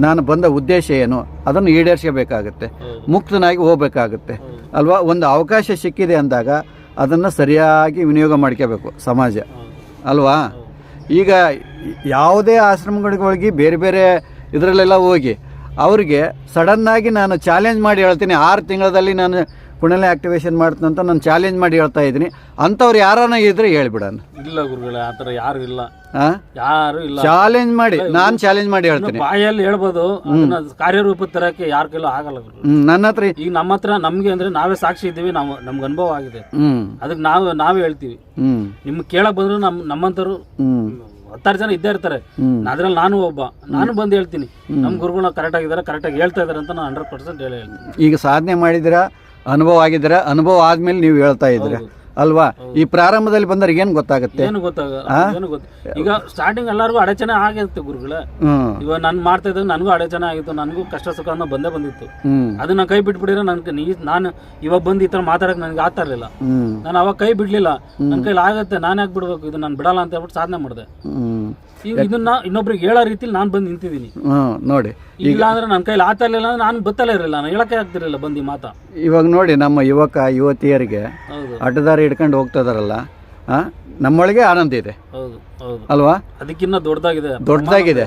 Speaker 1: ನಾನು ಬಂದ ಉದ್ದೇಶ ಏನು ಅದನ್ನು ಈಡೇರಿಸಬೇಕಾಗುತ್ತೆ. ಮುಕ್ತನಾಗಿ ಹೋಗಬೇಕಾಗುತ್ತೆ. ಅಲ್ವಾ? ಒಂದು ಅವಕಾಶ ಸಿಕ್ಕಿದೆ ಅಂದಾಗ ಅದನ್ನು ಸರಿಯಾಗಿ ವಿನಿಯೋಗ ಮಾಡ್ಕೋಬೇಕು ಸಮಾಜ. ಅಲ್ವಾ? ಈಗ ಯಾವುದೇ ಆಶ್ರಮಗಳಿಗೆ ಹೋಗಿ ಬೇರೆ ಬೇರೆ ಇದರಲ್ಲೆಲ್ಲ ಹೋಗಿ ಅವ್ರಿಗೆ ಸಡನ್ನಾಗಿ ನಾನು ಚಾಲೆಂಜ್ ಮಾಡಿ ಹೇಳ್ತೀನಿ ಆರು ತಿಂಗಳಲ್ಲಿ ನಾನು ಪುಣೆಲೆ ಆಕ್ಟಿವೇಶನ್ ಮಾಡ್ತೀನಿ ಅಂತ ನಾನು ಚಾಲೆಂಜ್ ಮಾಡಿ ಹೇಳ್ತಾ ಇದ್ದೀನಿ. ಅಂಥವ್ರು ಯಾರನ್ನ ಇದ್ರೆ ಹೇಳ್ಬಿಡೋಣ
Speaker 2: ಇಲ್ಲ ಗುರುಗಳೇ ಆ ಥರ ಯಾರು ಇಲ್ಲ. ಯಾರು ಇಲ್ಲ.
Speaker 1: ಚಾಲೆಂಜ್ ಮಾಡಿ ನಾನು ಚಾಲೆಂಜ್ ಮಾಡಿ ಹೇಳ್ತೀನಿ.
Speaker 2: ಬಾಯಲ್ಲಿ ಹೇಳ್ಬೋದು ಅದನ್ನ ಕಾರ್ಯರೂಪ ತರಕ್ಕೆ ಯಾರ ಕೈಲೂ ಆಗಲ್ಲ ಗುರು.
Speaker 1: ಹ್ಮ್, ನನ್ನ ಹತ್ರ
Speaker 2: ಈಗ ನಮ್ಮ ಹತ್ರ ನಮ್ಗೆ ಅಂದ್ರೆ ನಾವೇ ಸಾಕ್ಷಿ ಇದ್ದೀವಿ ನಾವು ನಮ್ಗೆ ಅನುಭವ ಆಗಿದೆ.
Speaker 1: ಹ್ಞೂ
Speaker 2: ಅದಕ್ಕೆ ನಾವು ನಾವೇ ಹೇಳ್ತೀವಿ.
Speaker 1: ಹ್ಞೂ
Speaker 2: ನಿಮ್ಗೆ ಕೇಳಕ್ ಬಂದ್ರು ನಮ್ ನಮ್ಮಂತರು
Speaker 1: ಹ್ಞೂ
Speaker 2: ಹತ್ತಾರು ಜನ ಇದ್ದೇ ಇರ್ತಾರೆ. ಅದ್ರಲ್ಲಿ ನಾನು ಒಬ್ಬ. ನಾನು ಬಂದು ಹೇಳ್ತೀನಿ. ನಮ್ಮ ಗುರುಗಳು ಕರೆಕ್ಟ್ ಆಗಿದ್ದಾರೆ ಕರೆಕ್ಟ್ ಆಗಿ ಹೇಳ್ತಾ ಇದಾರೆ ಅಂತ ನಾನು ಹಂಡ್ರೆಡ್ ಪರ್ಸೆಂಟ್ ಹೇಳಿ ಹೇಳ್ತೀನಿ.
Speaker 1: ಈಗ ಸಾಧನೆ ಮಾಡಿದ್ದೀರಾ? ಅನುಭವ ಆಗಿದ್ರೆ ಅನುಭವ ಆದ್ಮೇಲೆ ನೀವು ಹೇಳ್ತಾ
Speaker 2: ಇದ್ರೆ.
Speaker 1: ಅಲ್ವಾ? ಈ ಪ್ರಾರಂಭದಲ್ಲಿ ಬಂದ್ರೆ ಏನ್ ಗೊತ್ತಾಗುತ್ತೆ?
Speaker 2: ಏನು ಗೊತ್ತಾಗ ಏನು ಗೊತ್ತ ಈಗ ಸ್ಟಾರ್ಟಿಂಗ್ ಎಲ್ಲರಿಗೂ ಅಡಚಣೆ ಆಗಿರುತ್ತೆ ಗುರುಗಳೇ. ಇವಾಗ ನಾನು ಮಾಡ್ತಾ ಇದ್ದಾಗ ನನಗೂ ಅಡಚಣೆ ಆಗಿತ್ತು ನನಗೂ ಕಷ್ಟ ಸುಖ ಅನ್ನೋ ಬಂದೇ ಬಂದಿತ್ತು. ಅದನ್ನ ಕೈ ಬಿಟ್ಬಿಟ್ಟಿದ್ರೆ ನನ್ಗೆ ನಾನು ಇವಾಗ ಬಂದು ಈ ತರ ಮಾತಾಡಕ್ ನನ್ಗೆ ಆಗ್ತಾ ಇರಲಿಲ್ಲ. ನಾನು ಅವಾಗ ಕೈ ಬಿಡ್ಲಿಲ್ಲ. ನನ್ನ ಕೈಲಿ ಆಗತ್ತೆ ನಾನು ಯಾಕೆ ಬಿಡ್ಬೇಕು? ಇದು ನಾನು ಬಿಡಲ್ಲ ಅಂತ ಹೇಳ್ಬಿಟ್ಟು ಸಾಧನೆ ಮಾಡಿದೆ. ಇದನ್ನ ಇನ್ನೊಬ್ರಿಗೆ ಹೇಳೋ ರೀತಿಲಿ ನಾನು ಬಂದು ನಿಂತಿದ್ದೀನಿ.
Speaker 1: ಹಾ ನೋಡಿ.
Speaker 2: ಇಲ್ಲ ಅಂದ್ರೆ ನನ್ನ ಕೈಲಿ ಇರಲಿಲ್ಲ ಅಂದ್ರೆ ನಾನು ಬತ್ತಲೇ ಇರಲಿಲ್ಲ ನಾನು ಹೇಳಕ್ಕೆ ಆಗ್ತಿರಲಿಲ್ಲ ಬಂದು ಈ ಮಾತಾ.
Speaker 1: ಇವಾಗ ನೋಡಿ ನಮ್ಮ ಯುವಕ ಯುವತಿಯರಿಗೆ
Speaker 2: ಹೌದು.
Speaker 1: ಅಡ್ಡದಾರಿ ಹಿಡ್ಕೊಂಡು ಹೋಗ್ತಾ ಇದಾರಲ್ಲ ಆ, ನಮ್ಮೊಳಗೆ ಆನಂದ ಇದೆ.
Speaker 2: ಹೌದು ಹೌದು.
Speaker 1: ಅಲ್ವಾ?
Speaker 2: ಅದಕ್ಕಿನ್ನ ದೊಡ್ಡದಾಗಿದೆ.
Speaker 1: ದೊಡ್ಡದಾಗಿದೆ.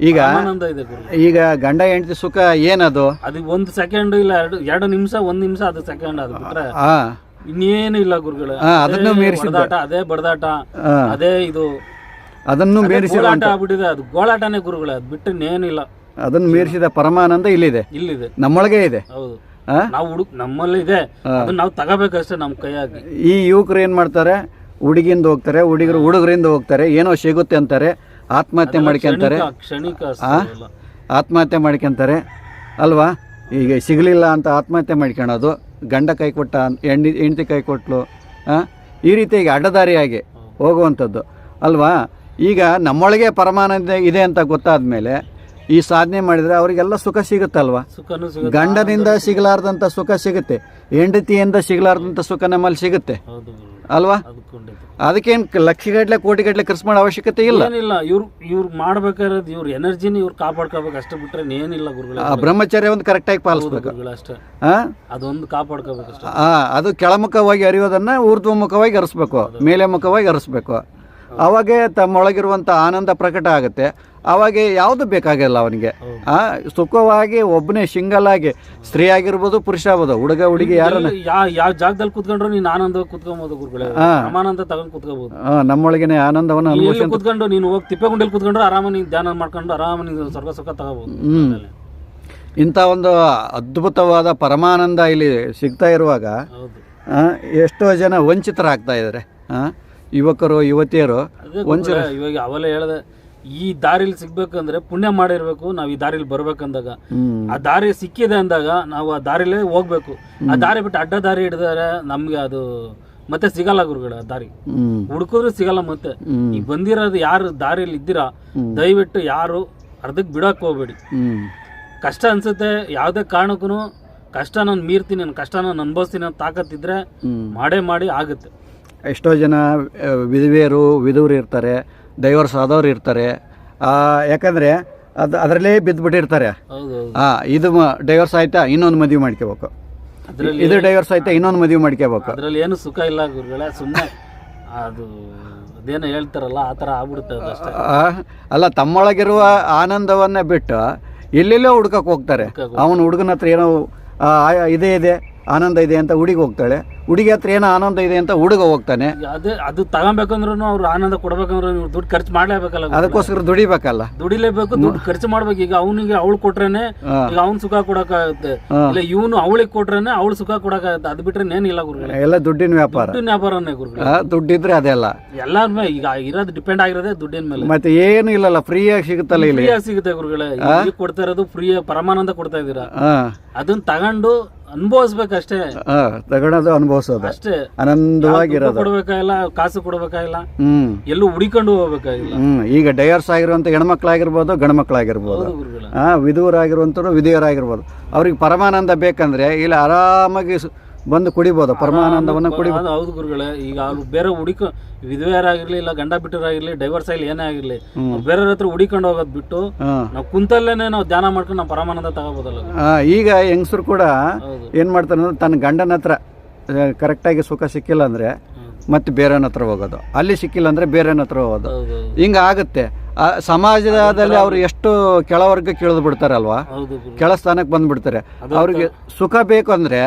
Speaker 1: ಈಗ
Speaker 2: ಆನಂದ ಇದೆ ಗುರು
Speaker 1: ಈಗ ಗಂಡ ಹೆಂಡತಿ ಸುಖ ಏನದು?
Speaker 2: ಅದು ಒಂದು ಸೆಕೆಂಡ್ ಇಲ್ಲ ಎರಡು ಎರಡು ನಿಮಿಷ ಒಂದ್ ನಿಮಿಷ ಅದು ಸೆಕೆಂಡ್ ಅದು ಬಿಟ್ರೆ
Speaker 1: ಆ.
Speaker 2: ಇನ್ನೇನು ಇಲ್ಲ ಗುರುಗಳು.
Speaker 1: ಅದನ್ನು
Speaker 2: ಅದೇ
Speaker 1: ಮೀರಿಸಿದ್ದ.
Speaker 2: ಬಡದಾಟ ಅದೇ ಬಡದಾಟ
Speaker 1: ಆ,
Speaker 2: ಅದೇ ಇದು
Speaker 1: ಅದನ್ನು
Speaker 2: ಅದೇ
Speaker 1: ಮೀರಿಸಿದ
Speaker 2: ಗೋಳಾಟ ಆಗ್ಬಿಟ್ಟಿದೆ ಅದು. ಗೋಳಾಟನೇ ಗುರುಗಳು ಅದು ಬಿಟ್ಟು
Speaker 1: ಅದನ್ನು ಮೀರಿಸಿದ ಪರಮಾನಂದ ಇಲ್ಲಿದೆ.
Speaker 2: ಇಲ್ಲಿದೆ.
Speaker 1: ನಮ್ಮೊಳಗೆ ಇದೆ.
Speaker 2: ಹೌದು. ನಾವು ಹುಡುಕ್ ನಮ್ಮಲ್ಲಿ ಇದೆ. ಅದನ್ನ ನಾವು ತಗೋಬೇಕಷ್ಟೇ ನಮ್ಮ ಕೈಯಾಗಿ.
Speaker 1: ಈ ಯುವಕರು ಏನು ಮಾಡ್ತಾರೆ? ಹುಡುಗಿಂದ ಹೋಗ್ತಾರೆ ಹುಡುಗರು ಹುಡುಗರಿಂದ ಹೋಗ್ತಾರೆ ಏನೋ ಸಿಗುತ್ತೆ ಅಂತಾರೆ ಆತ್ಮಹತ್ಯೆ ಮಾಡ್ಕೊಂತಾರೆ.
Speaker 2: ಕ್ಷಣಿಕ-?
Speaker 1: ಆತ್ಮಹತ್ಯೆ ಮಾಡ್ಕೊಂತಾರೆ. ಅಲ್ವಾ? ಈಗ ಸಿಗಲಿಲ್ಲ ಅಂತ ಆತ್ಮಹತ್ಯೆ ಮಾಡ್ಕೊಳೋದು ಗಂಡ ಕೈ ಕೊಟ್ಟ ಹೆಂಡಿ ಹೆಂಡತಿ ಕೈ ಕೊಟ್ಲು ಆ? ಈ ರೀತಿಯಾಗಿ ಅಡ್ಡದಾರಿಯಾಗಿ ಹೋಗುವಂಥದ್ದು. ಅಲ್ವಾ? ಈಗ ನಮ್ಮೊಳಗೆ ಪರಮಾನಂದ ಇದೆ ಅಂತ ಗೊತ್ತಾದ ಮೇಲೆ ಈ ಸಾಧನೆ ಮಾಡಿದರೆ ಅವರಿಗೆಲ್ಲ ಸುಖ ಸಿಗುತ್ತಲ್ವಾ? ಗಂಡನಿಂದ ಸಿಗಲಾರ್ದಂಥ ಸುಖ ಸಿಗುತ್ತೆ. ಹೆಂಡತಿಯಿಂದ ಸಿಗಲಾರ್ದಂಥ ಸುಖ ನಮ್ಮಲ್ಲಿ ಸಿಗುತ್ತೆ. ಅಲ್ವಾ. ಅದಕ್ಕೇನು ಲಕ್ಷಗಟ್ಟಲೆ ಕೋಟಿಗಟ್ಟಲೆ ಖರ್ಚು ಮಾಡೋ ಅವಶ್ಯಕತೆ ಇಲ್ಲ.
Speaker 2: ಇಲ್ಲ ಇವ್ರು ಇವ್ರು ಮಾಡ್ಬೇಕಾಗಿರೋದು ಇವ್ರ ಎನರ್ಜಿನ ಇವ್ರು ಕಾಪಾಡ್ಕೋಬೇಕು. ಅಷ್ಟೇ ಬಿಟ್ರೆ ಏನಿಲ್ಲ ಗುರುಗಳೇ.
Speaker 1: ಬ್ರಹ್ಮಚರ್ಯ ಒಂದು ಕರೆಕ್ಟಾಗಿ ಪಾಲಿಸಬೇಕು.
Speaker 2: ಅಷ್ಟೇ? ಅದೊಂದು ಕಾಪಾಡ್ಕೋಬೇಕು
Speaker 1: ಅದು ಕೆಳಮುಖವಾಗಿ ಅರಿಯೋದನ್ನ ಊರ್ಧ್ವಮುಖವಾಗಿ ಅರಿಸ್ಬೇಕು ಮೇಲೆ ಮುಖವಾಗಿ ಹರಿಸ್ಬೇಕು. ಅವಾಗೇ ತಮ್ಮೊಳಗಿರುವಂಥ ಆನಂದ ಪ್ರಕಟ ಆಗುತ್ತೆ. ಅವಾಗೆ ಯಾವುದು ಬೇಕಾಗಿಲ್ಲ ಅವನಿಗೆ. ಆ ಸುಖವಾಗಿ ಒಬ್ಬನೇ ಸಿಂಗಲ್ ಆಗಿ ಸ್ತ್ರೀ ಆಗಿರ್ಬೋದು ಪುರುಷ ಆಗ್ಬೋದು ಹುಡುಗ ಹುಡುಗಿ ಯಾರನ್ನ
Speaker 2: ಯಾವ ಜಾಗದಲ್ಲಿ ಕುತ್ಕೊಂಡ್ರು ನೀನು ಆನಂದ ಕುತ್ಕೊಬೋದು ಗುರುಗಳೇ.
Speaker 1: ಹಾ.
Speaker 2: ಸಮಾನಂದ ತಗೊಂಡ್ ಕುತ್ಕೋಬಹುದು
Speaker 1: ನಮ್ಮೊಳಗಿನ ಆನಂದವನ್ನು ಅನುಭವಿಸಿ
Speaker 2: ಕುತ್ಕೊಂಡು ನೀನು ಹೋಗಿ ತಿಪ್ಪೆಗುಂಡಲ್ಲಿ ಕುತ್ಕೊಂಡ್ರು ಆರಾಮ ನೀನು ಧ್ಯಾನ ಮಾಡ್ಕೊಂಡು ಆರಾಮ ನೀನು ಸ್ವರ್ಗ ಸುಖ ತಗೋಬಹುದು
Speaker 1: ಹ್ಮ್. ಇಂಥ ಒಂದು ಅದ್ಭುತವಾದ ಪರಮಾನಂದ ಇಲ್ಲಿ ಸಿಗ್ತಾ ಇರುವಾಗ ಎಷ್ಟೋ ಜನ ವಂಚಿತರಾಗ್ತಾ ಇದ್ದಾರೆ. ಆ, ಯುವಕರು ಯುವತಿಯರು
Speaker 2: ಇವಾಗ ಅವೆಲ್ಲ ಹೇಳ್ದೆ ಈ ದಾರಿಲಿ ಸಿಗ್ಬೇಕಂದ್ರೆ ಪುಣ್ಯ ಮಾಡಿರ್ಬೇಕು ನಾವ್ ಈ ದಾರಿಲಿ ಬರ್ಬೇಕಂದಾಗ. ಆ ದಾರಿ ಸಿಕ್ಕಿದೆ ಅಂದಾಗ ನಾವು ಆ ದಾರಿಲೇ ಹೋಗ್ಬೇಕು. ಆ ದಾರಿ ಬಿಟ್ಟು ಅಡ್ಡ ದಾರಿ ಹಿಡಿದರೆ ನಮ್ಗೆ ಅದು ಮತ್ತೆ ಸಿಗಲ್ಲ ಗುರುಗಳ ದಾರಿ. ಹುಡ್ಕೋದ್ರು ಸಿಗಲ್ಲ ಮತ್ತೆ. ಈಗ ಬಂದಿರೋದು ಯಾರು ದಾರಿಯಲ್ಲಿ ಇದ್ದೀರಾ ದಯವಿಟ್ಟು ಯಾರು ಅರ್ಧಕ್ಕೆ ಬಿಡಕ್ ಹೋಗ್ಬೇಡಿ. ಕಷ್ಟ ಅನ್ಸುತ್ತೆ ಯಾವ್ದೇ ಕಾರಣಕ್ಕೂ ಕಷ್ಟ ನಾನು ಮೀರ್ತೀನಿ ಕಷ್ಟ ನಾನು ಅನುಭವಿಸ್ತೀನಿ ಅಂತ ತಾಕತ್ತಿದ್ರೆ ಮಾಡೇ ಮಾಡಿ ಆಗುತ್ತೆ.
Speaker 1: ಎಷ್ಟೋ ಜನ ವಿಧವೆಯರು ವಿಧವರು ಇರ್ತಾರೆ ಡೈವರ್ಸ್ ಆದವ್ರು ಇರ್ತಾರೆ. ಯಾಕಂದರೆ ಅದು ಅದರಲ್ಲೇ ಬಿದ್ದುಬಿಟ್ಟಿರ್ತಾರೆ ಹಾಂ ಇದು ಡೈವರ್ಸ್ ಆಯ್ತಾ? ಇನ್ನೊಂದು ಮದುವೆ ಮಾಡ್ಕೋಬೇಕು
Speaker 2: ಅದ್ರಲ್ಲಿ
Speaker 1: ಇದು ಡೈವರ್ಸ್ ಆಯ್ತಾ? ಇನ್ನೊಂದು ಮದುವೆ ಮಾಡ್ಕೋಬೇಕು
Speaker 2: ಅದರಲ್ಲಿ ಏನು ಸುಖ ಇಲ್ಲ ಗುರುಗಳೇ ಸುಮ್ಮನೆ ಅದು ಅದೇನು ಹೇಳ್ತಾರಲ್ಲ ಆ ಥರ ಆಗ್ಬಿಡುತ್ತೆ ಅಷ್ಟೇ.
Speaker 1: ಆ, ಅಲ್ಲ ತಮ್ಮೊಳಗಿರುವ ಆನಂದವನ್ನ ಬಿಟ್ಟು ಎಲ್ಲೆಲ್ಲೋ ಹುಡ್ಕಕ್ಕೆ ಹೋಗ್ತಾರೆ. ಅವನು ಹುಡುಗನ ಹತ್ರ ಏನೋ ಇದೇ ಇದೆ. ಆನಂದ ಇದೆ ಅಂತ ಹುಡುಗಿ ಹೋಗ್ತಾಳೆ. ಹುಡುಗಿ ಹತ್ರ ಏನೋ ಆನಂದ ಇದೆ ಅಂತ ಹುಡುಗ ಹೋಗ್ತಾನೆ.
Speaker 2: ಅದೇ ಅದು ತಗೊಬೇಕಂದ್ರೂ ಅವ್ರು ಆನಂದ ಕೊಡ್ಬೇಕಂದ್ರೆ ನೀವು ದುಡ್ಡು ಖರ್ಚು ಮಾಡ್ಲೇಬೇಕಲ್ಲ
Speaker 1: ಅದಕ್ಕೋಸ್ಕರ ದುಡಿಬೇಕಲ್ಲ.
Speaker 2: ದುಡಿಲೇಬೇಕು ದುಡ್ಡು ಖರ್ಚು ಮಾಡ್ಬೇಕು. ಈಗ ಅವನಿಗೆ ಅವಳು ಕೊಟ್ರೇನೆ. ಈಗ ಅವ್ನ್ ಸುಖ ಕೊಡಕ್ಕಾಗುತ್ತೆ. ಇಲ್ಲ ಇವನು ಅವಳಿಗೆ ಕೊಟ್ರೇನೆ ಅವಳು ಸುಖ ಕೊಡಕ್ಕಾಗುತ್ತೆ. ಅದು ಬಿಟ್ರೆ ಏನಿಲ್ಲ ಗುರುಗಳೇ.
Speaker 1: ಎಲ್ಲ ದುಡ್ಡಿನ ವ್ಯಾಪಾರ.
Speaker 2: ದುಡ್ಡಿನ ವ್ಯಾಪಾರನೇ ಗುರುಗಳೇ.
Speaker 1: ದುಡ್ಡಿದ್ರೆ ಅದೆಲ್ಲ.
Speaker 2: ಎಲ್ಲ ಮೇಲೆ ಈಗ ಇರೋದು ಡಿಪೆಂಡ್ ಆಗಿರೋದೇ ದುಡ್ಡಿನ ಮೇಲೆ.
Speaker 1: ಮತ್ತೆ ಏನು ಇಲ್ಲಲ್ಲ ಫ್ರೀಯಾಗಿ ಸಿಗುತ್ತಲ್ಲ ಇಲ್ಲಿ.
Speaker 2: ಫ್ರೀಯಾಗಿ ಸಿಗುತ್ತೆ ಗುರುಗಳೇ. ಕೊಡ್ತಾ ಇರೋದು ಫ್ರೀ ಪರಮಾನಂದ ಕೊಡ್ತಾ ಇದ್ದೀರಾ. ಅದನ್ನ ತಗೊಂಡು ಅನುಭವಿಸ್ಬೇಕಷ್ಟೇ.
Speaker 1: ಹಾ ತಗೊಳೋದು ಅನುಭವಿಸೋದು.
Speaker 2: ಅಷ್ಟೇ.
Speaker 1: ಆನಂದವಾಗಿರೋದು.
Speaker 2: ಕೊಡ್ಬೇಕಾಗಿಲ್ಲ ಕಾಸು ಕೊಡ್ಬೇಕಾಗಿಲ್ಲ
Speaker 1: ಹ್ಮ್.
Speaker 2: ಎಲ್ಲೂ ಹುಡಿಕೊಂಡು ಹೋಗ್ಬೇಕಾಗಿಲ್ಲ.
Speaker 1: ಹ್ಮ್. ಈಗ ಡಯರ್ಸ್ ಆಗಿರುವಂತ ಹೆಣ್ಮಕ್ಳಾಗಿರ್ಬೋದು ಗಂಡ್ಮಕ್ಳಾಗಿರ್ಬೋದು. ವಿಧುವರಾಗಿರುವಂಥವ್ರು ವಿಧಿಯರಾಗಿರ್ಬೋದು. ಅವ್ರಿಗೆ ಪರಮಾನಂದ ಬೇಕಂದ್ರೆ ಇಲ್ಲಿ ಆರಾಮಾಗಿ ಬಂದು ಕುಡಿಬೋದು ಪರಮಾನಂದವನ್ನು ಕುಡಿ
Speaker 2: ಅದು ಹೌದು ಗುರುಗಳೇ ಈಗ ಅವ್ರು ಬೇರೆ ಹುಡುಕ ವಿಧವೆಯರಾಗಿರ್ಲಿ ಇಲ್ಲ ಗಂಡ ಬಿಟ್ಟರಾಗಿರ್ಲಿ ಡೈವರ್ಸ್ ಆಗಲಿ ಏನೇ ಆಗಿರ್ಲಿ ಬೇರೆ ಬೇರೆಯವ್ರ ಹತ್ರ ಹುಡಿಕೊಂಡು ಹೋಗೋದು ಬಿಟ್ಟು. ನಾವು ಕುಂತಲ್ಲೇನೆ ನಾವು ಧ್ಯಾನ ಮಾಡ್ಕೊಂಡು ನಾವು ಪರಮಾನಂದ ತಗೋಬೋದಲ್ಲ
Speaker 1: ಈಗ ಹೆಂಗಸರು ಕೂಡ ಏನು ಮಾಡ್ತಾರೆ ಅಂದ್ರೆ ತನ್ನ ಗಂಡನ ಹತ್ರ ಕರೆಕ್ಟಾಗಿ ಸುಖ ಸಿಕ್ಕಿಲ್ಲ ಅಂದರೆ ಮತ್ತೆ ಬೇರೆಯವ್ರ ಹತ್ರ ಹೋಗೋದು. ಅಲ್ಲಿ ಸಿಕ್ಕಿಲ್ಲ ಅಂದರೆ ಬೇರೆಯವ್ರ ಹತ್ರ ಹೋಗೋದು. ಹಿಂಗೆ ಆಗುತ್ತೆ. ಸಮಾಜದಲ್ಲಿ ಅವರು ಎಷ್ಟು ಕೆಳವರ್ಗ ಇಳಿದು ಬಿಡ್ತಾರಲ್ವಾ? ಕೆಳ ಸ್ಥಾನಕ್ಕೆ ಬಂದ್ಬಿಡ್ತಾರೆ. ಅವ್ರಿಗೆ ಸುಖ ಬೇಕು ಅಂದರೆ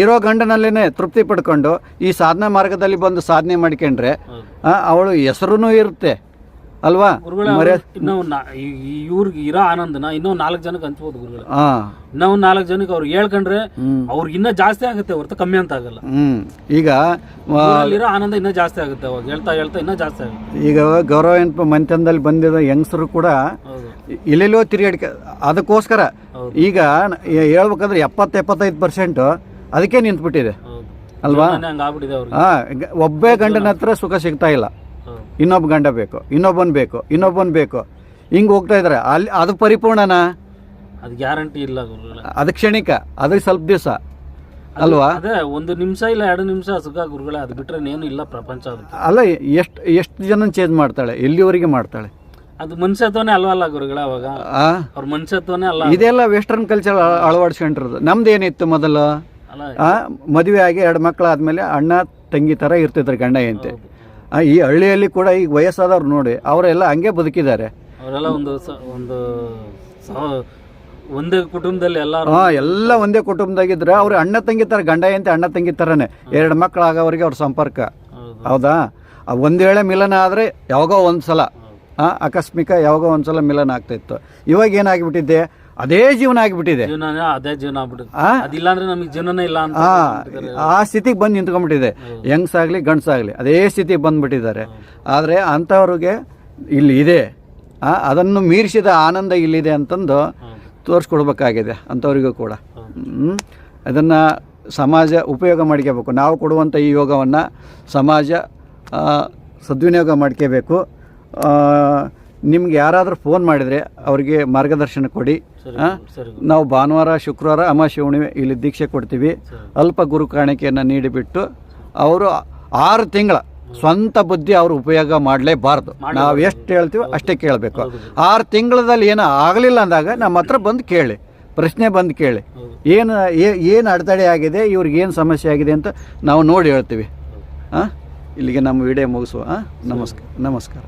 Speaker 1: ಇರೋ ಗಂಡನಲ್ಲೇ ತೃಪ್ತಿ ಪಡ್ಕೊಂಡು ಈ ಸಾಧನೆ ಮಾರ್ಗದಲ್ಲಿ ಬಂದು ಸಾಧನೆ ಮಾಡ್ಕೊಂಡ್ರೆ ಅವಳು ಹೆಸರು ಇರುತ್ತೆ. ಅಲ್ವಾ?
Speaker 2: ಇನ್ನೂ ಇವ್ರಿಗೆ ಇರೋ ಆನಂದನ ಇನ್ನೂ ನಾಲ್ಕು ಜನಕ್ಕೆ ಹಂಚ್ಬೋದು ಗುರುಗಳು.
Speaker 1: ಹಾಂ
Speaker 2: ಇನ್ನೂ ಒಂದ್ ನಾಲ್ಕು ಜನಕ್ಕೆ ಅವ್ರು ಹೇಳ್ಕೊಂಡ್ರೆ. ಅವ್ರಿಗೆ ಇನ್ನೂ ಜಾಸ್ತಿ ಆಗುತ್ತೆ ಹೊರತು ಕಮ್ಮಿ ಅಂತ ಆಗಲ್ಲ.
Speaker 1: ಈಗ
Speaker 2: ಇರೋ ಆನಂದ ಇನ್ನೂ ಜಾಸ್ತಿ ಆಗುತ್ತೆ ಅವಾಗ ಹೇಳ್ತಾ ಹೇಳ್ತಾ ಇನ್ನೂ ಜಾಸ್ತಿ ಆಗುತ್ತೆ.
Speaker 1: ಈಗ ಗೌರವ ಎನ್ಪ ಮಂತ್ಯದಲ್ಲಿ ಬಂದಿರೋ ಹೆಂಗಸರು ಕೂಡ ಎಲ್ಲೆಲ್ಲೋ ತಿರುಗಾಡಿಕೆ ಅದಕ್ಕೋಸ್ಕರ ಈಗ ಹೇಳ್ಬೇಕಂದ್ರೆ ಎಪ್ಪತ್ತು ಎಪ್ಪತ್ತೈದು ಪರ್ಸೆಂಟು ಅದಕ್ಕೆ ನಿಂತ್ಬಿಟ್ಟಿದೆ.
Speaker 2: ಬಿಟ್ಟಿದೆ
Speaker 1: ಅಲ್ವಾ? ಹಾ ಒಬ್ಬೇ ಗಂಡನ ಹತ್ರ ಸುಖ ಸಿಗ್ತಾ ಇಲ್ಲ. ಇನ್ನೊಬ್ಬ ಗಂಡ ಬೇಕು ಇನ್ನೊಬ್ಬನ್ ಬೇಕು ಇನ್ನೊಬ್ಬನ್ ಬೇಕು. ಹಿಂಗೆ ಹೋಗ್ತಾ ಇದ್ದಾರೆ ಅಲ್ಲಿ ಅದು ಪರಿಪೂರ್ಣನಾ?
Speaker 2: ಅದು ಗ್ಯಾರಂಟಿ ಇಲ್ಲ ಗುರುಗಳೇ.
Speaker 1: ಅದು ಕ್ಷಣಿಕ ಅದು ಸ್ವಲ್ಪ ದಿವಸ. ಅಲ್ವಾ?
Speaker 2: ಅದೇ ಒಂದು ನಿಮಿಷ ಇಲ್ಲ ಎರಡು ನಿಮಿಷ ಸುಖ ಗುರುಗಳ ಅದು ಬಿಟ್ರೆ ಏನು ಇಲ್ಲ ಪ್ರಪಂಚ ಅದಕ್ಕೆ.
Speaker 1: ಅಲ್ಲ ಎಷ್ಟು ಎಷ್ಟು ಜನ ಚೇಂಜ್ ಮಾಡ್ತಾಳೆ? ಎಲ್ಲಿವರೆಗೆ ಮಾಡ್ತಾಳೆ?
Speaker 2: ಅದು ಮನುಷ್ಯತ್ವನೇ ಅಲ್ವಲ್ಲ ಗುರುಗಳ ಅವಾಗ? ಅವ್ರ ಮನುಷ್ಯತ್ವನೇ ಅಲ್ಲ.
Speaker 1: ಇದೆಲ್ಲ ವೆಸ್ಟರ್ನ್ ಕಲ್ಚರ್ ಅಳವಡಿಸ್ಕೊಂಡಿರೋದು. ನಮ್ದು ಏನಿತ್ತು ಮೊದಲು? ಮದುವೆ ಆಗಿ ಎರಡು ಮಕ್ಕಳಾದ್ಮೇಲೆ ಅಣ್ಣ ತಂಗಿ ಥರ ಇರ್ತಿದ್ರು ಗಂಡ ಎಂತೆ ಈ ಹಳ್ಳಿಯಲ್ಲಿ ಕೂಡ ಈಗ ವಯಸ್ಸಾದವ್ರು ನೋಡಿ ಅವರೆಲ್ಲ ಹಂಗೆ ಬದುಕಿದ್ದಾರೆ.
Speaker 2: ಅವರೆಲ್ಲ ಒಂದು ಒಂದು ಒಂದೇ ಕುಟುಂಬದಲ್ಲಿ ಎಲ್ಲಾರು
Speaker 1: ಹಾ ಎಲ್ಲ ಒಂದೇ ಕುಟುಂಬದಾಗಿದ್ರೆ ಅವ್ರು ಅಣ್ಣ ತಂಗಿ ಥರ ಗಂಡ ಎಂತೆ ಅಣ್ಣ ತಂಗಿ ಥರನೇ ಎರಡು ಮಕ್ಕಳಾಗೋವರೆಗೆ ಅವ್ರ ಸಂಪರ್ಕ.
Speaker 2: ಹೌದು.
Speaker 1: ಒಂದು ವೇಳೆ ಮಿಲನ ಆದರೆ ಯಾವಾಗೋ ಒಂದು ಸಲ ಆಕಸ್ಮಿಕ ಯಾವಾಗೋ ಒಂದು ಸಲ ಮಿಲನ ಆಗ್ತಾಯಿತ್ತು ಇವಾಗ ಏನಾಗ್ಬಿಟ್ಟಿದೆ? ಅದೇ ಜೀವನ ಆಗಿಬಿಟ್ಟಿದೆ.
Speaker 2: ಜೀವನ ಅದೇ ಜೀವನ
Speaker 1: ಆ?
Speaker 2: ಅದಿಲ್ಲ ಅಂದ್ರೆ ನಮಗೆ ಜೀವನನೇ ಇಲ್ಲ ಅಂತ
Speaker 1: ಆ ಸ್ಥಿತಿಗೆ ಬಂದು ನಿಂತ್ಕೊಂಡ್ಬಿಟ್ಟಿದೆ. ಹೆಂಗ್ಸಾಗ್ಲಿ ಗಂಡ್ಸಾಗ್ಲಿ ಅದೇ ಸ್ಥಿತಿಗೆ ಬಂದ್ಬಿಟ್ಟಿದ್ದಾರೆ. ಆದರೆ ಅಂಥವ್ರಿಗೆ ಇಲ್ಲಿ ಇದೆ. ಆ, ಅದನ್ನು ಮೀರಿಸಿದ ಆನಂದ ಇಲ್ಲಿದೆ ಅಂತಂದು ತೋರಿಸ್ಕೊಡ್ಬೇಕಾಗಿದೆ ಅಂಥವ್ರಿಗೂ ಕೂಡ.
Speaker 2: ಹ್ಮ್.
Speaker 1: ಅದನ್ನು ಸಮಾಜ ಉಪಯೋಗ ಮಾಡ್ಕೋಬೇಕು. ನಾವು ಕೊಡುವಂಥ ಈ ಯೋಗವನ್ನು ಸಮಾಜ ಆ, ಸದ್ವಿನಿಯೋಗ ಮಾಡ್ಕೋಬೇಕು. ನಿಮ್ಗೆ ಯಾರಾದರೂ ಫೋನ್ ಮಾಡಿದರೆ ಅವರಿಗೆ ಮಾರ್ಗದರ್ಶನ ಕೊಡಿ. ನಾವು ಭಾನುವಾರ ಶುಕ್ರವಾರ ಅಮಾವಾಸ್ಯೆ ಹುಣ್ಣಿಮೆ ಇಲ್ಲಿ ದೀಕ್ಷೆ ಕೊಡ್ತೀವಿ. ಅಲ್ಪ ಗುರು ಕಾಣಿಕೆಯನ್ನು ನೀಡಿಬಿಟ್ಟು ಅವರು ಆರು ತಿಂಗಳ ಸ್ವಂತ ಬುದ್ಧಿ ಅವರು ಉಪಯೋಗ ಮಾಡಲೇಬಾರ್ದು. ನಾವು ಎಷ್ಟು ಹೇಳ್ತೀವೋ ಅಷ್ಟೇ ಕೇಳಬೇಕು. ಆರು ತಿಂಗಳದಲ್ಲಿ ಏನೋ ಆಗಲಿಲ್ಲ ಅಂದಾಗ ನಮ್ಮ ಹತ್ರ ಬಂದು ಕೇಳಿ. ಪ್ರಶ್ನೆ ಬಂದು ಕೇಳಿ. ಏನು ಏನು ಅಡೆತಡೆ ಆಗಿದೆ ಇವ್ರಿಗೆ ಏನು ಸಮಸ್ಯೆ ಆಗಿದೆ ಅಂತ ನಾವು ನೋಡಿ ಹೇಳ್ತೀವಿ. ಹಾಂ ಇಲ್ಲಿಗೆ ನಮ್ಮ ವಿಡಿಯೋ ಮುಗಿಸುವ. ಹಾಂ ನಮಸ್ಕಾರ ನಮಸ್ಕಾರ.